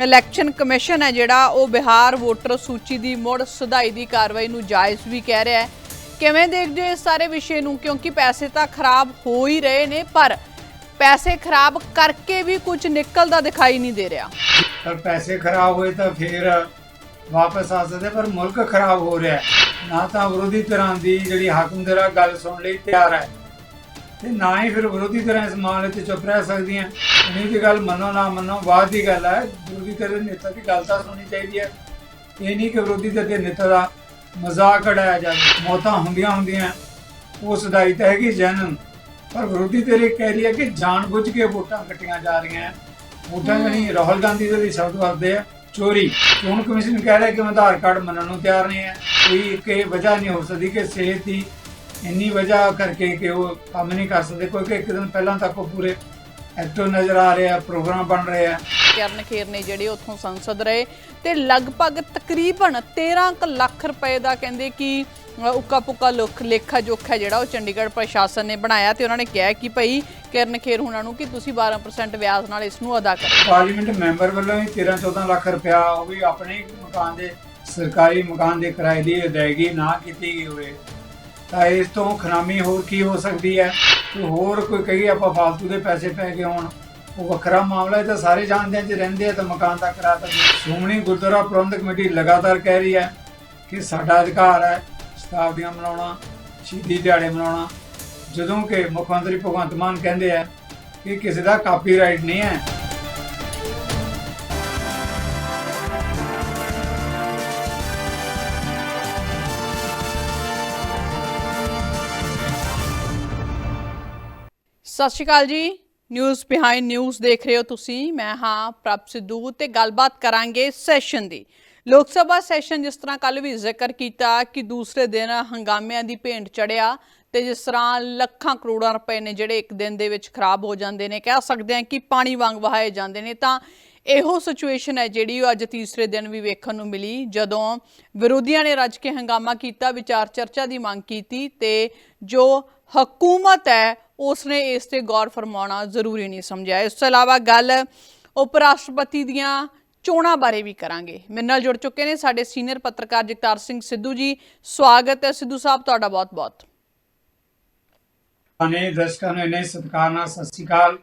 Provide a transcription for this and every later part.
Election commission ਹੈ ਜਿਹੜਾ, ਉਹ ਬਿਹਾਰ ਵੋਟਰ ਸੂਚੀ ਦੀ ਮੁੜ ਸੁਧਾਈ ਦੀ ਕਾਰਵਾਈ ਨੂੰ ਜਾਇਜ਼ ਵੀ ਕਹਿ ਰਿਹਾ ਹੈ। ਕਿਵੇਂ ਦੇਖਦੇ ਹੋ ਇਸ ਸਾਰੇ ਵਿਸ਼ੇ ਨੂੰ? ਕਿਉਂਕਿ ਪੈਸੇ ਤਾਂ ਖਰਾਬ ਹੋ ਹੀ ਰਹੇ ਨੇ, ਪਰ ਪੈਸੇ ਖਰਾਬ ਕਰਕੇ ਵੀ ਕੁਝ ਨਿਕਲਦਾ ਦਿਖਾਈ ਨਹੀਂ ਦੇ ਰਿਹਾ। ਪਰ ਪੈਸੇ ਖਰਾਬ ਹੋਏ ਤਾਂ ਫਿਰ ਵਾਪਸ ਆ ਸਕਦੇ, ਪਰ ਮੁਲਕ ਖਰਾਬ ਹੋ ਰਿਹਾ ਨਾ ਤਾਂ ਵਿਰੋਧੀ ਧਿਰਾਂ ਦੀ ਜਿਹੜੀ ਹਾਕਮ ਧਿਰਾਂ ਗੱਲ ਸੁਣ ਲਈ ਤਿਆਰ ਹੈ। ਤੇ ਨਾ ਹੀ ਫਿਰ ਵਿਰੋਧੀ ਧਿਰਾਂ ਇਸ ਮਾਮਲੇ ਤੇ ਚੁੱਪ ਰਹਿ ਸਕਦੀਆਂ। ਨਹੀਂ ਦੀ ਗੱਲ ਮੰਨੋ ਨਾ ਮੰਨੋ ਬਾਅਦ ਦੀ ਗੱਲ ਹੈ ਵਿਰੋਧੀ ਧਿਰ ਦੇ ਨੇਤਾ ਦੀ ਗੱਲ ਤਾਂ ਸੁਣਨੀ ਚਾਹੀਦੀ ਹੈ ਇਹ ਨਹੀਂ ਕਿ ਵਿਰੋਧੀ ਧਿਰ ਦੇ ਨੇਤਾ ਦਾ ਮਜ਼ਾਕ ਉਡਾਇਆ ਜਾਵੇ। ਮੌਤਾਂ ਹੁੰਦੀਆਂ ਹੁੰਦੀਆਂ ਉਹ ਸਦਾਈ ਤਾਂ ਹੈਗੀ ਜਨਨ। ਪਰ ਵਿਰੋਧੀ ਧਿਰ ਇਹ ਕਹਿ ਰਹੀ ਹੈ ਕਿ ਜਾਣਬੁੱਝ ਕੇ ਵੋਟਾਂ ਕੱਟੀਆਂ ਜਾ ਰਹੀਆਂ ਵੋਟਾਂ ਜਿਹੜੀ ਰਾਹੁਲ ਗਾਂਧੀ ਦੇ ਲਈ ਸ਼ਬਦ ਵਰਤਦੇ ਆ ਚੋਰੀ। ਚੋਣ ਕਮਿਸ਼ਨ ਕਹਿ ਰਿਹਾ ਕਿ ਆਧਾਰ ਕਾਰਡ ਮੰਨਣ ਨੂੰ ਤਿਆਰ ਨਹੀਂ ਹੈ ਕੋਈ ਇੱਕ ਇਹ ਵਜ੍ਹਾ ਨਹੀਂ ਹੋ ਸਕਦੀ ਕਿ ਸਿਹਤ ਦੀ ਇੰਨੀ ਵਜ੍ਹਾ ਕਰਕੇ ਕਿ ਉਹ ਕੰਮ ਨਹੀਂ ਕਰ ਸਕਦੇ ਕਿਉਂਕਿ ਇੱਕ ਦਿਨ ਪਹਿਲਾਂ ਤੱਕ ਉਹ ਪੂਰੇ ਐਕਟਿਵ ਨਜ਼ਰ ਆ ਰਹੇ ਆ ਪ੍ਰੋਗਰਾਮ ਬਣ ਰਹੇ ਆ। ਕਰਨ ਖੇਰ ਨੇ ਜਿਹੜੇ ਉੱਥੋਂ ਸੰਸਦ ਰਹੇ ਤੇ ਲਗਭਗ ਤਕਰੀਬਨ 13 ਕੁ ਲੱਖ ਰੁਪਏ ਦਾ ਕਹਿੰਦੇ ਕਿ ਉੱਕਾ ਪੁੱਕਾ ਲੁੱਖ ਲੇਖਾ ਜੋਖਾ ਜਿਹੜਾ ਉਹ ਚੰਡੀਗੜ੍ਹ ਪ੍ਰਸ਼ਾਸਨ ਨੇ ਬਣਾਇਆ ਤੇ ਉਹਨਾਂ ਨੇ ਕਿਹਾ ਕਿ ਭਈ ਕਿਰਨ ਖੇਰ ਹੁਣਾਂ ਨੂੰ ਕਿ ਤੁਸੀਂ 12% ਵਿਆਜ ਨਾਲ ਇਸ ਨੂੰ ਅਦਾ ਕਰੋ। ਪਾਰਲੀਮੈਂਟ ਮੈਂਬਰ ਵੱਲੋਂ ਹੀ 13 14 ਲੱਖ ਰੁਪਇਆ ਉਹ ਵੀ ਆਪਣੇ ਮਕਾਨ ਦੇ ਸਰਕਾਰੀ ਮਕਾਨ ਦੇ ਕਿਰਾਏ ਦੀ ਅਦਾਇਗੀ ਨਾ ਕੀਤੀ ਹੋਵੇ। ਤਾਂ ਇਸ ਤੋਂ ਖਰਾਮੀ ਹੋਰ ਕੀ ਹੋ ਸਕਦੀ ਹੈ? ਕਿ ਹੋਰ ਕੋਈ ਕਹੀ ਆਪਾਂ ਫालतू ਦੇ ਪੈਸੇ ਪੈ ਗਏ ਹੋਣ। ਉਹ ਵੱਖਰਾ ਮਾਮਲਾ ਹੈ ਤਾਂ ਸਾਰੇ ਜਾਣਦੇ ਆ, ਜੇ ਰਹਿੰਦੇ ਆ ਤਾਂ ਮਕਾਨ ਦਾ ਕਿਰਾਇਆ ਤਾਂ ਸ਼੍ਰੋਮਣੀ ਗੁਰਦੁਆਰਾ ਪ੍ਰਬੰਧਕ ਕਮੇਟੀ ਲਗਾਤਾਰ ਕਹਿ ਰਹੀ ਹੈ ਕਿ ਸਾਡਾ ਅਧਿਕਾਰ ਹੈ ਸ਼ਤਾਬਦੀਆਂ ਮਨਾਉਣਾ, ਸ਼ਹੀਦੀ ਦਿਹਾੜੇ ਮਨਾਉਣਾ। ਜਦੋਂ ਕਿ ਮੁੱਖ ਮੰਤਰੀ ਭਗਵੰਤ ਮਾਨ ਕਹਿੰਦੇ ਆ ਕਿ ਕਿਸੇ ਦਾ ਕਾਪੀਰਾਈਟ ਨਹੀਂ ਹੈ। ਸਤਿ ਸ਼੍ਰੀ ਅਕਾਲ ਜੀ। ਨਿਊਜ਼ ਬਿਹਾਈਂਡ ਨਿਊਜ਼ ਦੇਖ ਰਹੇ ਹੋ ਤੁਸੀਂ। ਮੈਂ ਹਾਂ ਪ੍ਰਭ ਸਿੱਧੂ ਤੇ ਗੱਲਬਾਤ ਕਰਾਂਗੇ ਸੈਸ਼ਨ ਦੀ। ਲੋਕ ਸਭਾ ਸੈਸ਼ਨ ਜਿਸ ਤਰ੍ਹਾਂ ਕੱਲ ਵੀ ਜ਼ਿਕਰ ਕੀਤਾ ਕਿ ਦੂਸਰੇ ਦਿਨ ਹੰਗਾਮਿਆਂ ਦੀ ਭੇਂਟ ਚੜਿਆ ਤੇ ਜਿਸ ਤਰ੍ਹਾਂ ਲੱਖਾਂ ਕਰੋੜਾਂ ਰੁਪਏ ਨੇ ਜਿਹੜੇ ਇੱਕ ਦਿਨ ਦੇ ਵਿੱਚ ਖਰਾਬ ਹੋ ਜਾਂਦੇ ਨੇ, ਕਹਿ ਸਕਦੇ ਹਾਂ ਕਿ ਪਾਣੀ ਵਾਂਗ ਵਹਾਏ ਜਾਂਦੇ ਨੇ, ਤਾਂ ਇਹੋ ਸਿਚੁਏਸ਼ਨ ਹੈ ਜਿਹੜੀ ਉਹ ਅੱਜ ਤੀਸਰੇ ਦਿਨ ਵੀ ਵੇਖਣ ਨੂੰ ਮਿਲੀ। ਜਦੋਂ ਵਿਰੋਧੀਆਂ ਨੇ ਰੱਜ ਕੇ ਹੰਗਾਮਾ ਕੀਤਾ, ਵਿਚਾਰ ਚਰਚਾ ਦੀ ਮੰਗ ਕੀਤੀ ਤੇ ਜੋ ਹਕੂਮਤ ਹੈ ਉਸਨੇ ਇਸ ਤੇ ਗੌਰ ਫਰਮਾਉਣਾ ਜ਼ਰੂਰੀ ਨਹੀਂ ਸਮਝਿਆ। ਇਸ ਤੋਂ ਇਲਾਵਾ ਗੱਲ ਉਪ ਰਾਸ਼ਟਰਪਤੀ ਦੀਆਂ ਚੋਣਾਂ ਬਾਰੇ ਵੀ ਕਰਾਂਗੇ। ਮੇਰੇ ਨਾਲ ਜੁੜ ਚੁੱਕੇ ਨੇ ਸਾਡੇ ਸੀਨੀਅਰ ਪੱਤਰਕਾਰ ਜਗਤਾਰ ਸਿੰਘ ਸਿੱਧੂ ਜੀ। ਸਵਾਗਤ ਹੈ ਸਿੱਧੂ ਸਾਹਿਬ ਤੁਹਾਡਾ ਬਹੁਤ-ਬਹੁਤ। ਨੇ ਦਰਸ਼ਕਾਂ ਨੂੰ ਇੰਨੇ ਸਤਿਕਾਰ ਨਾਲ ਸਤਿ ਸ਼੍ਰੀ ਅਕਾਲ।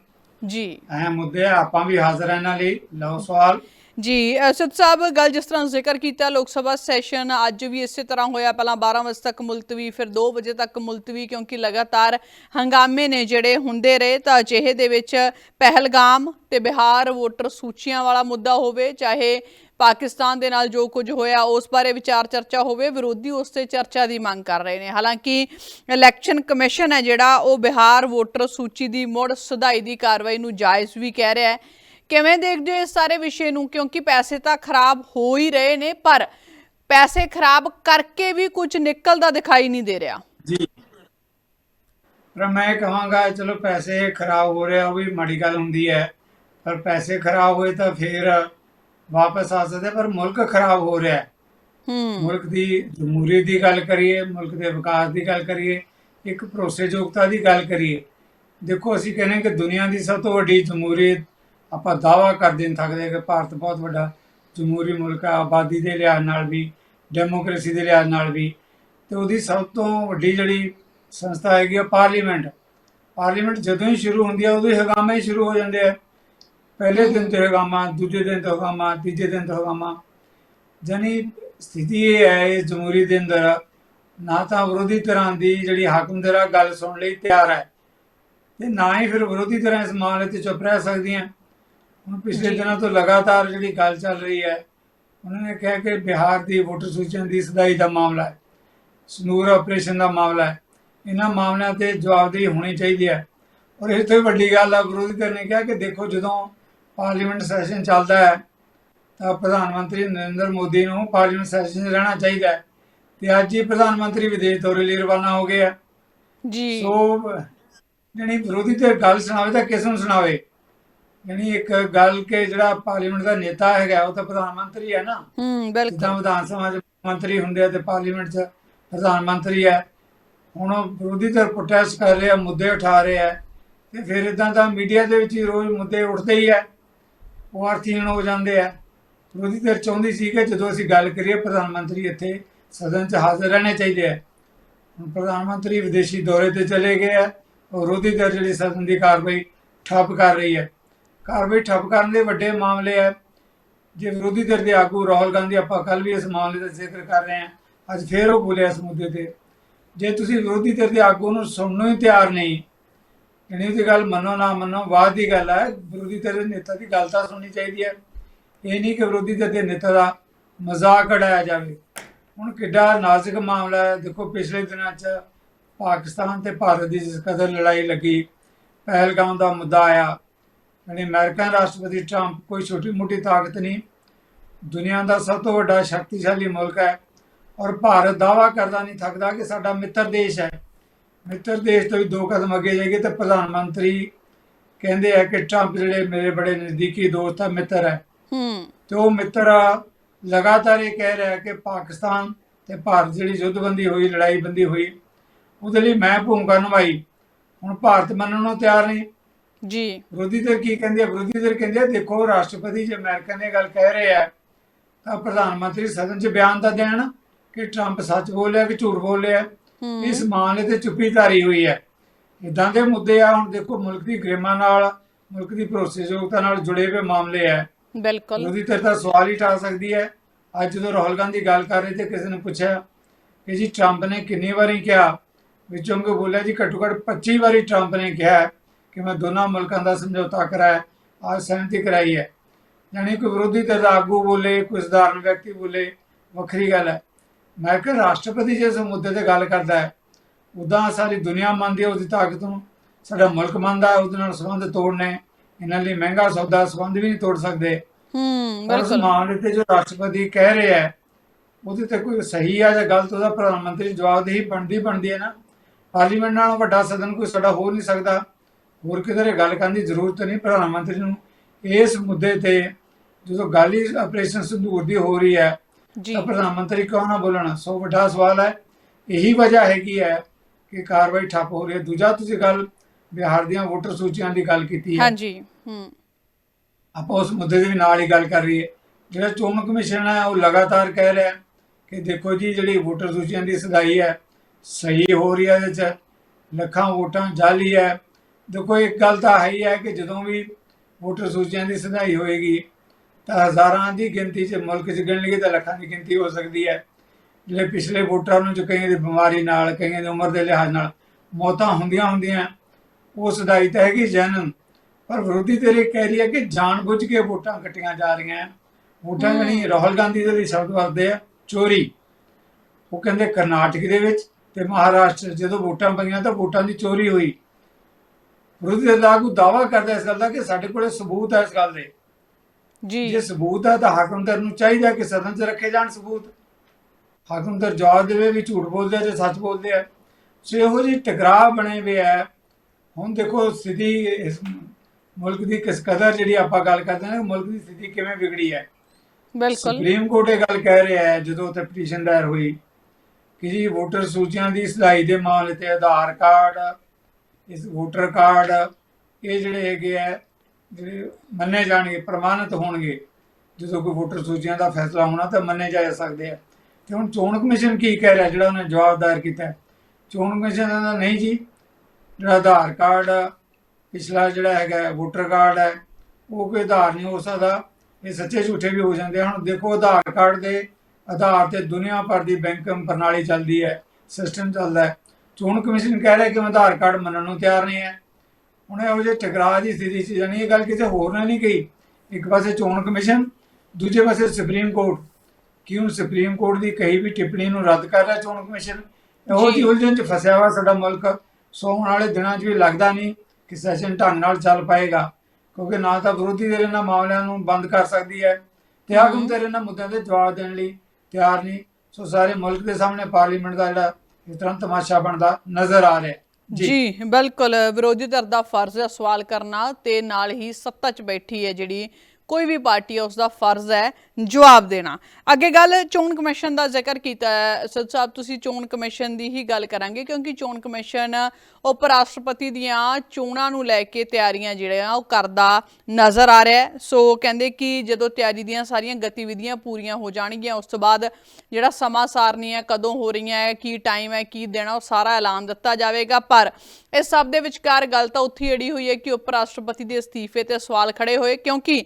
ਜੀ। ਅਹਿਮ ਮੁੱਦੇ ਆਪਾਂ ਵੀ ਹਾਜ਼ਰ ਹਾਂ ਇਹਨਾਂ ਲਈ। ਲਓ ਸਵਾਲ। ਜੀ ਅਸਦ ਸਾਹਿਬ, ਗੱਲ ਜਿਸ ਤਰ੍ਹਾਂ ਜ਼ਿਕਰ ਕੀਤਾ, ਲੋਕ ਸਭਾ ਸੈਸ਼ਨ ਅੱਜ ਵੀ ਇਸੇ ਤਰ੍ਹਾਂ ਹੋਇਆ। ਪਹਿਲਾਂ 12 ਵਜੇ ਤੱਕ ਮੁਲਤਵੀ, ਫਿਰ 2 ਵਜੇ ਤੱਕ ਮੁਲਤਵੀ, ਕਿਉਂਕਿ ਲਗਾਤਾਰ ਹੰਗਾਮੇ ਨੇ ਜਿਹੜੇ ਹੁੰਦੇ ਰਹੇ, ਤਾਂ ਅਜਿਹੇ ਦੇ ਵਿੱਚ ਪਹਿਲਗਾਮ ਤੇ ਬਿਹਾਰ ਵੋਟਰ ਸੂਚੀਆਂ ਵਾਲਾ ਮੁੱਦਾ ਹੋਵੇ, ਚਾਹੇ ਪਾਕਿਸਤਾਨ ਦੇ ਨਾਲ ਜੋ ਕੁਝ ਹੋਇਆ, ਉਸ ਬਾਰੇ ਵਿਚਾਰ ਚਰਚਾ ਹੋਵੇ, ਵਿਰੋਧੀ ਉਸ ਤੇ ਚਰਚਾ ਦੀ ਮੰਗ ਕਰ ਰਹੇ ਨੇ। ਹਾਲਾਂਕਿ ਇਲੈਕਸ਼ਨ ਕਮਿਸ਼ਨ ਹੈ ਜਿਹੜਾ, ਉਹ ਬਿਹਾਰ ਵੋਟਰ ਸੂਚੀ ਦੀ ਮੁੜ ਸੁਧਾਈ ਦੀ ਕਾਰਵਾਈ ਨੂੰ ਜਾਇਜ਼ ਵੀ ਕਹਿ ਰਿਹਾ ਹੈ। ਕਿਵੇਂ ਦੇਖਦੇ ਹੋ ਇਸ ਸਾਰੇ ਵਿਸ਼ੇ ਨੂੰ? ਕਿਉਂਕਿ ਪੈਸੇ ਤਾਂ ਖਰਾਬ ਹੋ ਹੀ ਰਹੇ ਨੇ ਪਰ ਪੈਸੇ ਖਰਾਬ ਕਰਕੇ ਵੀ ਕੁਝ ਨਿਕਲਦਾ ਦਿਖਾਈ ਨਹੀਂ ਦੇ ਰਿਹਾ। ਜੀ। ਪਰ ਮੈਂ ਕਹਾਂਗਾ ਚਲੋ ਪੈਸੇ ਖਰਾਬ ਹੋ ਰਿਹਾ ਉਹ ਵੀ ਮਾੜੀ ਗੱਲ ਹੁੰਦੀ ਹੈ। ਪਰ ਪੈਸੇ ਖਰਾਬ ਹੋਏ ਤਾਂ ਫਿਰ ਵਾਪਸ ਆ ਸਕਦੇ ਪਰ ਮੁਲਕ ਖਰਾਬ ਹੋ ਰਿਹਾ। ਹੈ। ਮੁਲਕ ਦੀ ਜਮਹੂਰੀਅਤ ਦੀ ਗੱਲ ਕਰੀਏ ਮੁਲਕ ਦੇ ਵਿਕਾਸ ਦੀ ਗੱਲ ਕਰੀਏ ਇੱਕ ਭਰੋਸੇਯੋਗਤਾ ਦੀ ਗੱਲ ਕਰੀਏ। ਦੇਖੋ ਅਸੀਂ ਕਹਿੰਦੇ ਕਿ ਦੁਨੀਆ ਦੀ ਸਭ ਤੋਂ ਵੱਡੀ ਜਮਹੂਰੀਅਤ ਆਪਾਂ ਦਾਵਾ ਕਰਦੇ ਨਹੀਂ ਥੱਕਦੇ ਕਿ ਭਾਰਤ ਬਹੁਤ ਵੱਡਾ ਜਮਹੂਰੀ ਮੁਲਕ ਹੈ ਆਬਾਦੀ ਦੇ ਲਿਹਾਜ਼ ਨਾਲ ਵੀ, ਡੈਮੋਕ੍ਰੇਸੀ ਦੇ ਲਿਹਾਜ਼ ਨਾਲ ਵੀ। ਤੇ ਉਹਦੀ ਸਭ ਤੋਂ ਵੱਡੀ ਜਿਹੜੀ ਸੰਸਥਾ ਹੈਗੀ ਆ ਪਾਰਲੀਮੈਂਟ। ਪਾਰਲੀਮੈਂਟ ਜਦੋਂ ਹੀ ਸ਼ੁਰੂ ਹੁੰਦੀ ਹੈ ਉਦੋਂ ਹੀ ਹਗਾਮੇ ਹੀ ਸ਼ੁਰੂ ਹੋ ਜਾਂਦੇ ਆ। ਪਹਿਲੇ ਦਿਨ ਤੋਂ ਹਗਾਮਾ, ਦੂਜੇ ਦਿਨ ਤੋਂ ਹਗਾਮਾ, ਤੀਜੇ ਦਿਨ ਤੋਂ ਹਗਾਮਾ। ਜਾਨੀ ਸਥਿਤੀ ਇਹ ਹੈ, ਇਸ ਜਮਹੂਰੀ ਦੇ ਅੰਦਰ ਨਾ ਤਾਂ ਵਿਰੋਧੀ ਧਿਰਾਂ ਦੀ ਜਿਹੜੀ ਹਾਕਮ ਧਿਰਾਂ ਗੱਲ ਸੁਣ ਲਈ ਤਿਆਰ ਹੈ। ਤੇ ਨਾ ਹੀ ਫਿਰ ਵਿਰੋਧੀ ਧਿਰਾਂ ਇਸ ਮਾਮਲੇ ਤੇ ਚੁੱਪ ਰਹਿ ਸਕਦੀਆਂ। ਹੁਣ ਪਿਛਲੇ। ਦਿਨਾਂ ਤੋਂ ਲਗਾਤਾਰ ਜਿਹੜੀ ਗੱਲ ਚੱਲ ਰਹੀ ਹੈ ਉਹਨਾਂ ਨੇ ਕਿਹਾ ਕਿ ਬਿਹਾਰ ਦੀ ਵੋਟਰ ਸੂਚੀਆਂ ਦੀ ਸਦਾਈ ਦਾ ਮਾਮਲਾ ਹੈ ਸਨੂਰ ਆਪਰੇਸ਼ਨ ਦਾ ਮਾਮਲਾ ਹੈ। ਇਹਨਾਂ ਮਾਮਲਿਆਂ ਤੇ ਜਵਾਬਦੇਹੀ ਹੋਣੀ ਚਾਹੀਦੀ ਹੈ। ਔਰ ਇਸ ਤੋਂ ਵੱਡੀ ਗੱਲ ਹੈ ਵਿਰੋਧੀ ਧਿਰ ਨੇ ਕਿਹਾ ਕਿ ਦੇਖੋ ਜਦੋਂ ਪਾਰਲੀਮੈਂਟ ਸੈਸ਼ਨ ਚੱਲਦਾ ਹੈ ਤਾਂ ਪ੍ਰਧਾਨ ਮੰਤਰੀ ਨਰਿੰਦਰ ਮੋਦੀ ਨੂੰ ਪਾਰਲੀਮੈਂਟ ਸੈਸ਼ਨ 'ਚ ਰਹਿਣਾ ਚਾਹੀਦਾ ਹੈ। ਤੇ ਅੱਜ ਹੀ ਪ੍ਰਧਾਨ ਮੰਤਰੀ ਵਿਦੇਸ਼ ਦੌਰੇ ਲਈ ਰਵਾਨਾ ਹੋ ਗਏ ਆ। ਜੀ। ਸੋ ਜਿਹੜੀ ਵਿਰੋਧੀ ਧਿਰ ਗੱਲ ਸੁਣਾਵੇ ਤਾਂ ਕਿਸ ਨੂੰ ਸੁਣਾਵੇ? ਯਾਨੀ ਇੱਕ ਗੱਲ ਕਿ ਜਿਹੜਾ ਪਾਰਲੀਮੈਂਟ ਦਾ ਨੇਤਾ ਹੈਗਾ ਉਹ ਤਾਂ ਪ੍ਰਧਾਨ ਮੰਤਰੀ ਹੈ ਨਾ। ਹੂੰ ਜਿੱਦਾਂ ਬਿਲਕੁਲ ਵਿਧਾਨ ਸਭਾ 'ਚ ਮੰਤਰੀ ਹੁੰਦੇ ਆ ਤੇ ਪਾਰਲੀਮੈਂਟ 'ਚ ਪ੍ਰਧਾਨ ਮੰਤਰੀ ਹੈ। ਹੁਣ ਉਹ ਵਿਰੋਧੀ ਧਿਰ ਪ੍ਰੋਟੈਸਟ ਕਰ ਰਹੇ ਆ ਮੁੱਦੇ ਉਠਾ ਰਹੇ ਆ। ਤੇ ਫਿਰ ਇਦਾਂ ਤਾਂ ਮੀਡੀਆ ਦੇ ਵਿੱਚ ਹੀ ਰੋਜ਼ ਮੁੱਦੇ ਉੱਠਦੇ ਹੀ ਆ। ਉਹ ਅਰਥਹੀਣ ਹੋ ਜਾਂਦੇ ਆ। ਵਿਰੋਧੀ ਧਿਰ ਚਾਹੁੰਦੀ ਸੀ ਕਿ ਜਦੋਂ ਅਸੀਂ ਗੱਲ ਕਰੀਏ ਪ੍ਰਧਾਨ ਮੰਤਰੀ ਇੱਥੇ ਸਦਨ 'ਚ ਹਾਜ਼ਰ ਰਹਿਣੇ ਚਾਹੀਦੇ ਹੈ ਹੁਣ ਪ੍ਰਧਾਨ ਮੰਤਰੀ ਵਿਦੇਸ਼ੀ ਦੌਰੇ ਤੇ ਚਲੇ ਗਏ ਹੈ ਔਰ ਵਿਰੋਧੀ ਧਿਰ ਜਿਹੜੀ ਸਦਨ ਦੀ ਕਾਰਵਾਈ ਠੱਪ ਕਰ ਰਹੀ ਹੈ। ਕਾਰਵਾਈ ਠੱਪ ਕਰਨ ਦੇ ਵੱਡੇ ਮਾਮਲੇ ਹੈ ਜੇ ਵਿਰੋਧੀ ਧਿਰ ਦੇ ਆਗੂ ਰਾਹੁਲ ਗਾਂਧੀ, ਆਪਾਂ ਕੱਲ ਵੀ ਇਸ ਮਾਮਲੇ ਦਾ ਜ਼ਿਕਰ ਕਰ ਰਹੇ ਹਾਂ। ਅੱਜ ਫੇਰ ਉਹ ਬੋਲੇ ਇਸ ਮੁੱਦੇ ਤੇ। ਜੇ ਤੁਸੀਂ ਵਿਰੋਧੀ ਧਿਰ ਦੇ ਆਗੂ ਨੂੰ ਸੁਣਨ ਹੀ ਤਿਆਰ ਨਹੀਂ ਜਣੀ ਉਹਦੀ ਗੱਲ ਮੰਨੋ ਨਾ ਮੰਨੋ, ਬਾਅਦ ਦੀ ਗੱਲ ਹੈ ਵਿਰੋਧੀ ਧਿਰ ਦੇ ਨੇਤਾ ਦੀ ਗੱਲ ਤਾਂ ਸੁਣਨੀ ਚਾਹੀਦੀ ਹੈ ਇਹ ਨਹੀਂ ਕਿ ਵਿਰੋਧੀ ਧਿਰ ਦੇ ਨੇਤਾ ਦਾ ਮਜ਼ਾਕ ਉਡਾਇਆ ਜਾਵੇ। ਹੁਣ ਕਿੱਡਾ ਨਾਜ਼ੁਕ ਮਾਮਲਾ ਹੈ। ਦੇਖੋ, ਪਿਛਲੇ ਦਿਨਾਂ 'ਚ ਪਾਕਿਸਤਾਨ ਤੇ ਭਾਰਤ ਦੀ ਜਿਸ ਕਦਰ ਲੜਾਈ ਲੱਗੀ, ਪਹਿਲਗਾਮ ਦਾ ਮੁੱਦਾ ਆਇਆ। ਯਾਨੀ ਅਮਰੀਕਨ ਰਾਸ਼ਟਰਪਤੀ ਟਰੰਪ ਕੋਈ ਛੋਟੀ ਮੋਟੀ ਤਾਕਤ ਨਹੀਂ। ਦੁਨੀਆ ਦਾ ਸਭ ਤੋਂ ਵੱਡਾ ਸ਼ਕਤੀਸ਼ਾਲੀ ਮੁਲਕ ਹੈ ਔਰ ਭਾਰਤ ਦਾਵਾ ਕਰਦਾ ਨਹੀਂ ਥੱਕਦਾ ਕਿ ਸਾਡਾ ਮਿੱਤਰ ਦੇਸ਼ ਹੈ। ਮਿੱਤਰ ਦੇਸ਼ ਤੋਂ ਵੀ ਦੋ ਕਦਮ ਅੱਗੇ ਜਾਈਏ ਤੇ ਪ੍ਰਧਾਨ ਮੰਤਰੀ ਕਹਿੰਦੇ ਆ ਕਿ ਟਰੰਪ ਜਿਹੜੇ ਮੇਰੇ ਬੜੇ ਨਜ਼ਦੀਕੀ ਦੋਸਤ ਆ ਮਿੱਤਰ ਹੈ। ਹੂੰ। ਤੇ ਉਹ ਮਿੱਤਰ ਲਗਾਤਾਰ ਇਹ ਕਹਿ ਰਿਹਾ ਕਿ ਪਾਕਿਸਤਾਨ ਤੇ ਭਾਰਤ ਜਿਹੜੀ ਯੁੱਧਬੰਦੀ ਹੋਈ ਲੜਾਈਬੰਦੀ ਹੋਈ ਉਹਦੇ ਲਈ ਮੈਂ ਭੂਮਿਕਾ ਨਿਭਾਈ। ਹੁਣ ਭਾਰਤ ਮੰਨਣ ਨੂੰ ਤਿਆਰ ਨਹੀਂ। ਜੀ। ਵਿਰੋਧੀ ਧਿਰ ਕੀ ਕਹਿੰਦੇ ਆ? ਵਿਰੋਧੀ ਧਿਰ ਕਹਿੰਦੇ ਆ ਦੇਖੋ ਰਾਸ਼ਟਰਪਤੀ ਜੇ ਅਮਰੀਕਾ ਨੇ ਗੱਲ ਕਹਿ ਰਹੇ ਆ ਤਾਂ ਪ੍ਰਧਾਨ ਮੰਤਰੀ ਸਦਨ 'ਚ ਬਿਆਨ ਤਾਂ ਦੇਣ ਕਿ ਟਰੰਪ ਸੱਚ ਬੋਲਿਆ ਕਿ ਝੂਠ ਬੋਲਿਆ ਹੂੰ। ਇਸ ਮਾਮਲੇ ਤੇ ਚੁੱਪੀ ਧਾਰੀ ਹੋਈ ਹੈ। ਇਦਾਂ ਦੇ ਮੁੱਦੇ ਆ ਹੁਣ ਦੇਖੋ ਮੁਲਕ ਦੀ ਗ੍ਰਿਮਾ ਨਾਲ ਮੁਲਕ ਦੀ ਭਰੋਸੇਯੋਗਤਾ ਨਾਲ ਜੁੜੇ ਹੋਏ ਮਾਮਲੇ ਆ। ਬਿਲਕੁਲ। ਵਿਰੋਧੀ ਧਿਰ ਤਾਂ ਸਵਾਲ ਹੀ ਠਾ ਸਕਦੀ ਹੈ। ਅੱਜ ਜਦੋਂ ਰਾਹੁਲ ਗਾਂਧੀ ਗੱਲ ਕਰ ਰਹੇ ਤੇ ਕਿਸੇ ਨੇ ਪੁੱਛਿਆ ਕਿ ਜੀ ਟਰੰਪ ਨੇ ਕਿੰਨੀ ਵਾਰੀ ਕਿਹਾ ਵਿੱਚੋਂ ਕਿ ਬੋਲਿਆ ਜੀ ਘੱਟੋ ਘੱਟ 25 ਵਾਰੀ ਟਰੰਪ ਨੇ ਕਿਹਾ। ਹੈ ਕਿ ਮੈਂ ਦੋਨਾਂ ਮੁਲਕਾਂ ਦਾ ਸਮਝੌਤਾ ਕਰਾਇਆ ਆ ਸਹਿਮਤੀ ਕਰਾਈ ਹੈ। ਯਾਨੀ ਕਿ ਵਿਰੋਧੀ ਧਿਰ ਦਾ ਆਗੂ ਬੋਲੇ ਕੋਈ ਸਧਾਰਨ ਵਿਅਕਤੀ ਬੋਲੇ ਵੱਖਰੀ ਗੱਲ ਹੈ। ਮੈਂ ਕਿ ਰਾਸ਼ਟਰਪਤੀ ਜੇ ਇਸ ਮੁੱਦੇ ਤੇ ਗੱਲ ਕਰਦਾ ਹੈ ਉਦਾਂ ਸਾਰੀ ਦੁਨੀਆ ਮੰਨਦੀ ਹੈ ਉਹਦੀ ਤਾਕਤ ਨੂੰ। ਸਾਡਾ ਮੁਲਕ ਮੰਨਦਾ ਹੈ ਉਹਦੇ ਨਾਲ ਸੰਬੰਧ ਤੋੜਨੇ ਇਹਨਾਂ ਲਈ ਮਹਿੰਗਾ ਸੌਦਾ ਸੰਬੰਧ ਵੀ ਨਹੀਂ ਤੋੜ ਸਕਦੇ। ਹੂੰ ਬਿਲਕੁਲ। ਮਾਮਲੇ ਤੇ ਜੋ ਰਾਸ਼ਟਰਪਤੀ ਕਹਿ ਰਿਹਾ ਹੈ ਉਹਦੇ ਤੇ ਕੋਈ ਸਹੀ ਆ ਜਾਂ ਗਲਤ ਉਹਦਾ ਪ੍ਰਧਾਨ ਮੰਤਰੀ ਜਵਾਬਦੇਹੀ ਬਣਦੀ ਬਣਦੀ ਹੈ ਨਾ। ਪਾਰਲੀਮੈਂਟ ਨਾਲੋਂ ਵੱਡਾ ਸਦਨ ਕੋਈ ਸਾਡਾ ਹੋ ਨਹੀਂ ਸਕਦਾ। ਹੋਰ ਕਿਧਰੇ ਗੱਲ ਕਰਨ ਦੀ ਜ਼ਰੂਰਤ ਨਹੀਂ ਪ੍ਰਧਾਨ ਮੰਤਰੀ ਨੂੰ। ਇਸ ਮੁੱਦੇ ਤੇ ਜਦੋਂ ਗੱਲ ਹੀ ਆਪਰੇਸ਼ਨ ਸੰਦੂਰ ਦੀ ਹੋ ਰਹੀ ਹੈ ਤਾਂ ਪ੍ਰਧਾਨ ਮੰਤਰੀ ਕਿਉਂ ਨਾ ਬੋਲਣ? ਸੋ ਵੱਡਾ ਸਵਾਲ ਹੈ। ਇਹੀ ਵਜ੍ਹਾ ਹੈਗੀ ਹੈ ਕਿ ਕਾਰਵਾਈ ਠੱਪ ਹੋ ਰਹੀ ਹੈ। ਦੂਜਾ ਤੁਸੀਂ ਗੱਲ ਬਿਹਾਰ ਦੀਆਂ ਵੋਟਰ ਸੂਚੀਆਂ ਦੀ ਗੱਲ ਕੀਤੀ ਹੈ। ਹਾਂਜੀ ਹੂੰ। ਆਪਾਂ ਉਸ ਮੁੱਦੇ ਦੀ ਵੀ ਨਾਲ ਹੀ ਗੱਲ ਕਰ ਰਹੀ ਹੈ ਜਿਹੜਾ ਚੋਣ ਕਮਿਸ਼ਨ ਹੈ ਉਹ ਲਗਾਤਾਰ ਕਹਿ ਰਿਹਾ ਕਿ ਦੇਖੋ ਜੀ ਜਿਹੜੀ ਵੋਟਰ ਸੂਚੀਆਂ ਦੀ ਸਦਾਈ ਹੈ ਸਹੀ ਹੋ ਰਹੀ ਹੈ ਇਹਦੇ ਚ। ਲੱਖਾਂ ਵੋਟਾਂ ਜਾਲੀ ਹੈ। ਦੇਖੋ ਇੱਕ ਗੱਲ ਤਾਂ ਹੈ ਹੀ ਹੈ ਕਿ ਜਦੋਂ ਵੀ ਵੋਟਰ ਸੂਚੀਆਂ ਦੀ ਸਦਾਈ ਹੋਏਗੀ ਤਾਂ ਹਜ਼ਾਰਾਂ ਦੀ ਗਿਣਤੀ 'ਚ ਮੁਲਕ 'ਚ ਗਿਣਨਗੇ ਤਾਂ ਲੱਖਾਂ ਦੀ ਗਿਣਤੀ ਹੋ ਸਕਦੀ ਹੈ। ਜਿਹੜੇ ਪਿਛਲੇ ਵੋਟਰਾਂ ਨੂੰ ਜੋ ਕਈਆਂ ਦੀ ਬਿਮਾਰੀ ਨਾਲ ਕਈਆਂ ਦੀ ਉਮਰ ਦੇ ਲਿਹਾਜ਼ ਨਾਲ ਮੌਤਾਂ ਹੁੰਦੀਆਂ ਹੁੰਦੀਆਂ ਉਹ ਸਦਾਈ ਤਾਂ ਹੈਗੀ ਜਨਨ ਪਰ ਵਿਰੋਧੀ ਇਹ ਕਹਿ ਰਹੀ ਹੈ ਕਿ ਜਾਣਬੁੱਝ ਕੇ ਵੋਟਾਂ ਕੱਟੀਆਂ ਜਾ ਰਹੀਆਂ। ਵੋਟਾਂ ਜਿਹੜੀ ਰਾਹੁਲ ਗਾਂਧੀ ਦੇ ਲਈ ਸ਼ਬਦ ਵਰਤਦੇ ਆ ਚੋਰੀ। ਉਹ ਕਹਿੰਦੇ ਕਰਨਾਟਕ ਦੇ ਵਿੱਚ ਤੇ ਮਹਾਰਾਸ਼ਟਰ ਜਦੋਂ ਵੋਟਾਂ ਪਈਆਂ ਤਾਂ ਵੋਟਾਂ ਦੀ ਚੋਰੀ ਹੋਈ। ਵਿਰੋਧੀ ਧਿਰ ਦਾ ਆਗੂ ਦਾਵਾ ਕਰਦਾ ਇਸ ਗੱਲ ਦਾ ਕਿ ਸਾਡੇ ਕੋਲੇ ਸਬੂਤ ਹੈ ਇਸ ਗੱਲ ਦੇ। ਜੀ। ਜੇ ਸਬੂਤ ਹੈ ਤਾਂ ਹਾਕਮਦਰ ਨੂੰ ਚਾਹੀਦਾ ਕਿ ਸਦਨ 'ਚ ਰੱਖੇ ਜਾਣ ਸਬੂਤ। ਹਾਕਮਦਰ ਜਵਾਬ ਦੇਵੇ ਵੀ ਝੂਠ ਬੋਲਦੇ ਆ ਜਾਂ ਸੱਚ ਬੋਲਦੇ ਆ। ਸੋ ਇਹੋ ਜਿਹੀ ਟਕਰਾਅ ਬਣੇ ਹੋਏ ਆ। ਹੁਣ ਦੇਖੋ ਸਥਿਤੀ ਇਸ ਮੁਲਕ ਦੀ ਕਿਸ ਕਦਰ ਜਿਹੜੀ ਆਪਾਂ ਗੱਲ ਕਰਦੇ ਨਾ ਮੁਲਕ ਦੀ ਸਥਿਤੀ ਕਿਵੇਂ ਵਿਗੜੀ ਹੈ। ਬਿਲਕੁਲ। ਸੁਪਰੀਮ ਕੋਰਟ ਇਹ ਗੱਲ ਕਹਿ ਰਿਹਾ ਹੈ ਜਦੋਂ ਉੱਥੇ ਪਟੀਸ਼ਨ ਦਾਇਰ ਹੋਈ ਕਿ ਜੀ ਵੋਟਰ ਸੂਚੀਆਂ ਦੀ ਸਦਾਈ ਦੇ ਮਾਮਲੇ ਤੇ ਆਧਾਰ ਕਾਰਡ ਇਸ ਵੋਟਰ ਕਾਰਡ, ਇਹ ਜਿਹੜੇ ਹੈਗੇ ਆ, ਜਿਹੜੇ ਮੰਨੇ ਜਾਣਗੇ, ਪ੍ਰਮਾਣਿਤ ਹੋਣਗੇ, ਜਦੋਂ ਕੋਈ ਵੋਟਰ ਸੂਚੀਆਂ ਦਾ ਫੈਸਲਾ ਹੋਣਾ ਤਾਂ ਮੰਨੇ ਜਾ ਸਕਦੇ ਆ। ਤੇ ਹੁਣ ਚੋਣ ਕਮਿਸ਼ਨ ਕੀ ਕਹਿ ਰਿਹਾ, ਜਿਹੜਾ ਉਹਨੇ ਜਵਾਬ ਦਾਇਰ ਕੀਤਾ? ਚੋਣ ਕਮਿਸ਼ਨ ਦਾ ਨਹੀਂ ਜੀ, ਜਿਹੜਾ ਆਧਾਰ ਕਾਰਡ ਪਿਛਲਾ ਜਿਹੜਾ ਹੈਗਾ ਵੋਟਰ ਕਾਰਡ ਹੈ, ਉਹ ਕੋਈ ਆਧਾਰ ਨਹੀਂ ਹੋ ਸਕਦਾ। ਇਹ ਸੱਚੇ ਝੂਠੇ ਵੀ ਹੋ ਜਾਂਦੇ ਹੁਣ ਦੇਖੋ, ਆਧਾਰ ਕਾਰਡ ਦੇ ਆਧਾਰ ਤੇ ਦੁਨੀਆ ਭਰ ਦੀ ਬੈਂਕਿੰਗ ਪ੍ਰਣਾਲੀ ਚੱਲਦੀ ਹੈ ਸਿਸਟਮ ਚੱਲਦਾ ਹੈ। ਚੋਣ ਕਮਿਸ਼ਨ ਕਹਿ ਰਿਹਾ ਕਿ ਮੈਂ ਆਧਾਰ ਕਾਰਡ ਮੰਨਣ ਨੂੰ ਤਿਆਰ ਨਹੀਂ ਹੈ। ਹੁਣ ਇਹੋ ਜਿਹੇ ਟਕਰਾਅ ਦੀ ਸਥਿਤੀ 'ਚ ਜਾਣੀ ਇਹ ਗੱਲ ਕਿਸੇ ਹੋਰ ਨੇ ਨਹੀਂ ਕਹੀ। ਇੱਕ ਪਾਸੇ ਚੋਣ ਕਮਿਸ਼ਨ ਦੂਜੇ ਪਾਸੇ ਸੁਪਰੀਮ ਕੋਰਟ। ਕਿ ਹੁਣ ਸੁਪਰੀਮ ਕੋਰਟ ਦੀ ਕਹੀ ਵੀ ਟਿੱਪਣੀ ਨੂੰ ਰੱਦ ਕਰ ਰਿਹਾ ਚੋਣ ਕਮਿਸ਼ਨ? ਇਹੋ। ਜਿਹੀ ਉਲਝਣ 'ਚ ਫਸਿਆ ਹੋਇਆ ਸਾਡਾ ਮੁਲਕ। ਸੋ ਆਉਣ ਵਾਲੇ ਦਿਨਾਂ 'ਚ ਵੀ ਲੱਗਦਾ ਨਹੀਂ ਕਿ ਸੈਸ਼ਨ ਢੰਗ ਨਾਲ ਚੱਲ ਪਾਏਗਾ। ਕਿਉਂਕਿ ਨਾ ਤਾਂ ਵਿਰੋਧੀ ਧਿਰ ਇਹਨਾਂ ਮਾਮਲਿਆਂ ਨੂੰ ਬੰਦ ਕਰ ਸਕਦੀ ਹੈ ਤੇ ਆਗਮ ਧਿਰ ਇਹਨਾਂ ਮੁੱਦਿਆਂ ਦੇ ਜਵਾਬ ਦੇਣ ਲਈ ਤਿਆਰ ਨਹੀਂ। ਸੋ ਸਾਰੇ ਮੁਲਕ ਦੇ ਸਾਹਮਣੇ ਪਾਰਲੀਮੈਂਟ ਦਾ ਜਿਹੜਾ ਇਸ ਤਰ੍ਹਾਂ ਤਮਾਸ਼ਾ ਬਣਦਾ ਨਜ਼ਰ ਆ ਰਿਹਾ ਜੀ, ਬਿਲਕੁਲ, ਵਿਰੋਧੀ ਧਿਰ ਦਾ ਫਰਜ਼ ਹੈ ਸਵਾਲ ਕਰਨਾ ਤੇ ਨਾਲ ਹੀ ਸੱਤਾ 'ਚ ਬੈਠੀ ਹੈ ਜਿਹੜੀ ਕੋਈ ਵੀ ਪਾਰਟੀ ਹੈ, ਉਸ ਦਾ ਫਰਜ਼ ਹੈ ਜਵਾਬ ਦੇਣਾ। ਅੱਗੇ ਗੱਲ ਚੋਣ ਕਮਿਸ਼ਨ ਦਾ ਜ਼ਿਕਰ ਕੀਤਾ ਹੈ। ਸਦ ਸਾਹਿਬ, ਤੁਸੀਂ ਚੋਣ ਕਮਿਸ਼ਨ ਦੀ ਹੀ ਗੱਲ ਕਰਾਂਗੇ ਕਿਉਂਕਿ ਚੋਣ ਕਮਿਸ਼ਨ ਉਪ ਰਾਸ਼ਟਰਪਤੀ ਦੀਆਂ ਚੋਣਾਂ ਨੂੰ ਲੈ ਕੇ ਤਿਆਰੀਆਂ ਜਿਹੜੀਆਂ ਉਹ ਕਰਦਾ ਨਜ਼ਰ ਆ ਰਿਹਾ ਸੋ ਕਹਿੰਦੇ ਕਿ ਜਦੋਂ ਤਿਆਰੀ ਦੀਆਂ ਸਾਰੀਆਂ ਗਤੀਵਿਧੀਆਂ ਪੂਰੀਆਂ ਹੋ ਜਾਣਗੀਆਂ, ਉਸ ਤੋਂ ਬਾਅਦ ਜਿਹੜਾ ਸਮਾਂ ਸਾਰਨੀ ਹੈ ਕਦੋਂ ਹੋ ਰਹੀਆਂ ਹੈ, ਕੀ ਟਾਈਮ ਹੈ, ਕੀ ਦੇਣਾ ਉਹ ਸਾਰਾ ਐਲਾਨ ਦਿੱਤਾ ਜਾਵੇਗਾ। ਪਰ ਇਸ ਸਭ ਦੇ ਵਿਚਕਾਰ ਗੱਲ ਤਾਂ ਉੱਥੇ ਅੜੀ ਹੋਈ ਹੈ ਕਿ ਉਪ ਰਾਸ਼ਟਰਪਤੀ ਦੇ ਅਸਤੀਫੇ ਤੇ ਸਵਾਲ ਖੜੇ ਹੋਏ ਕਿਉਂਕਿ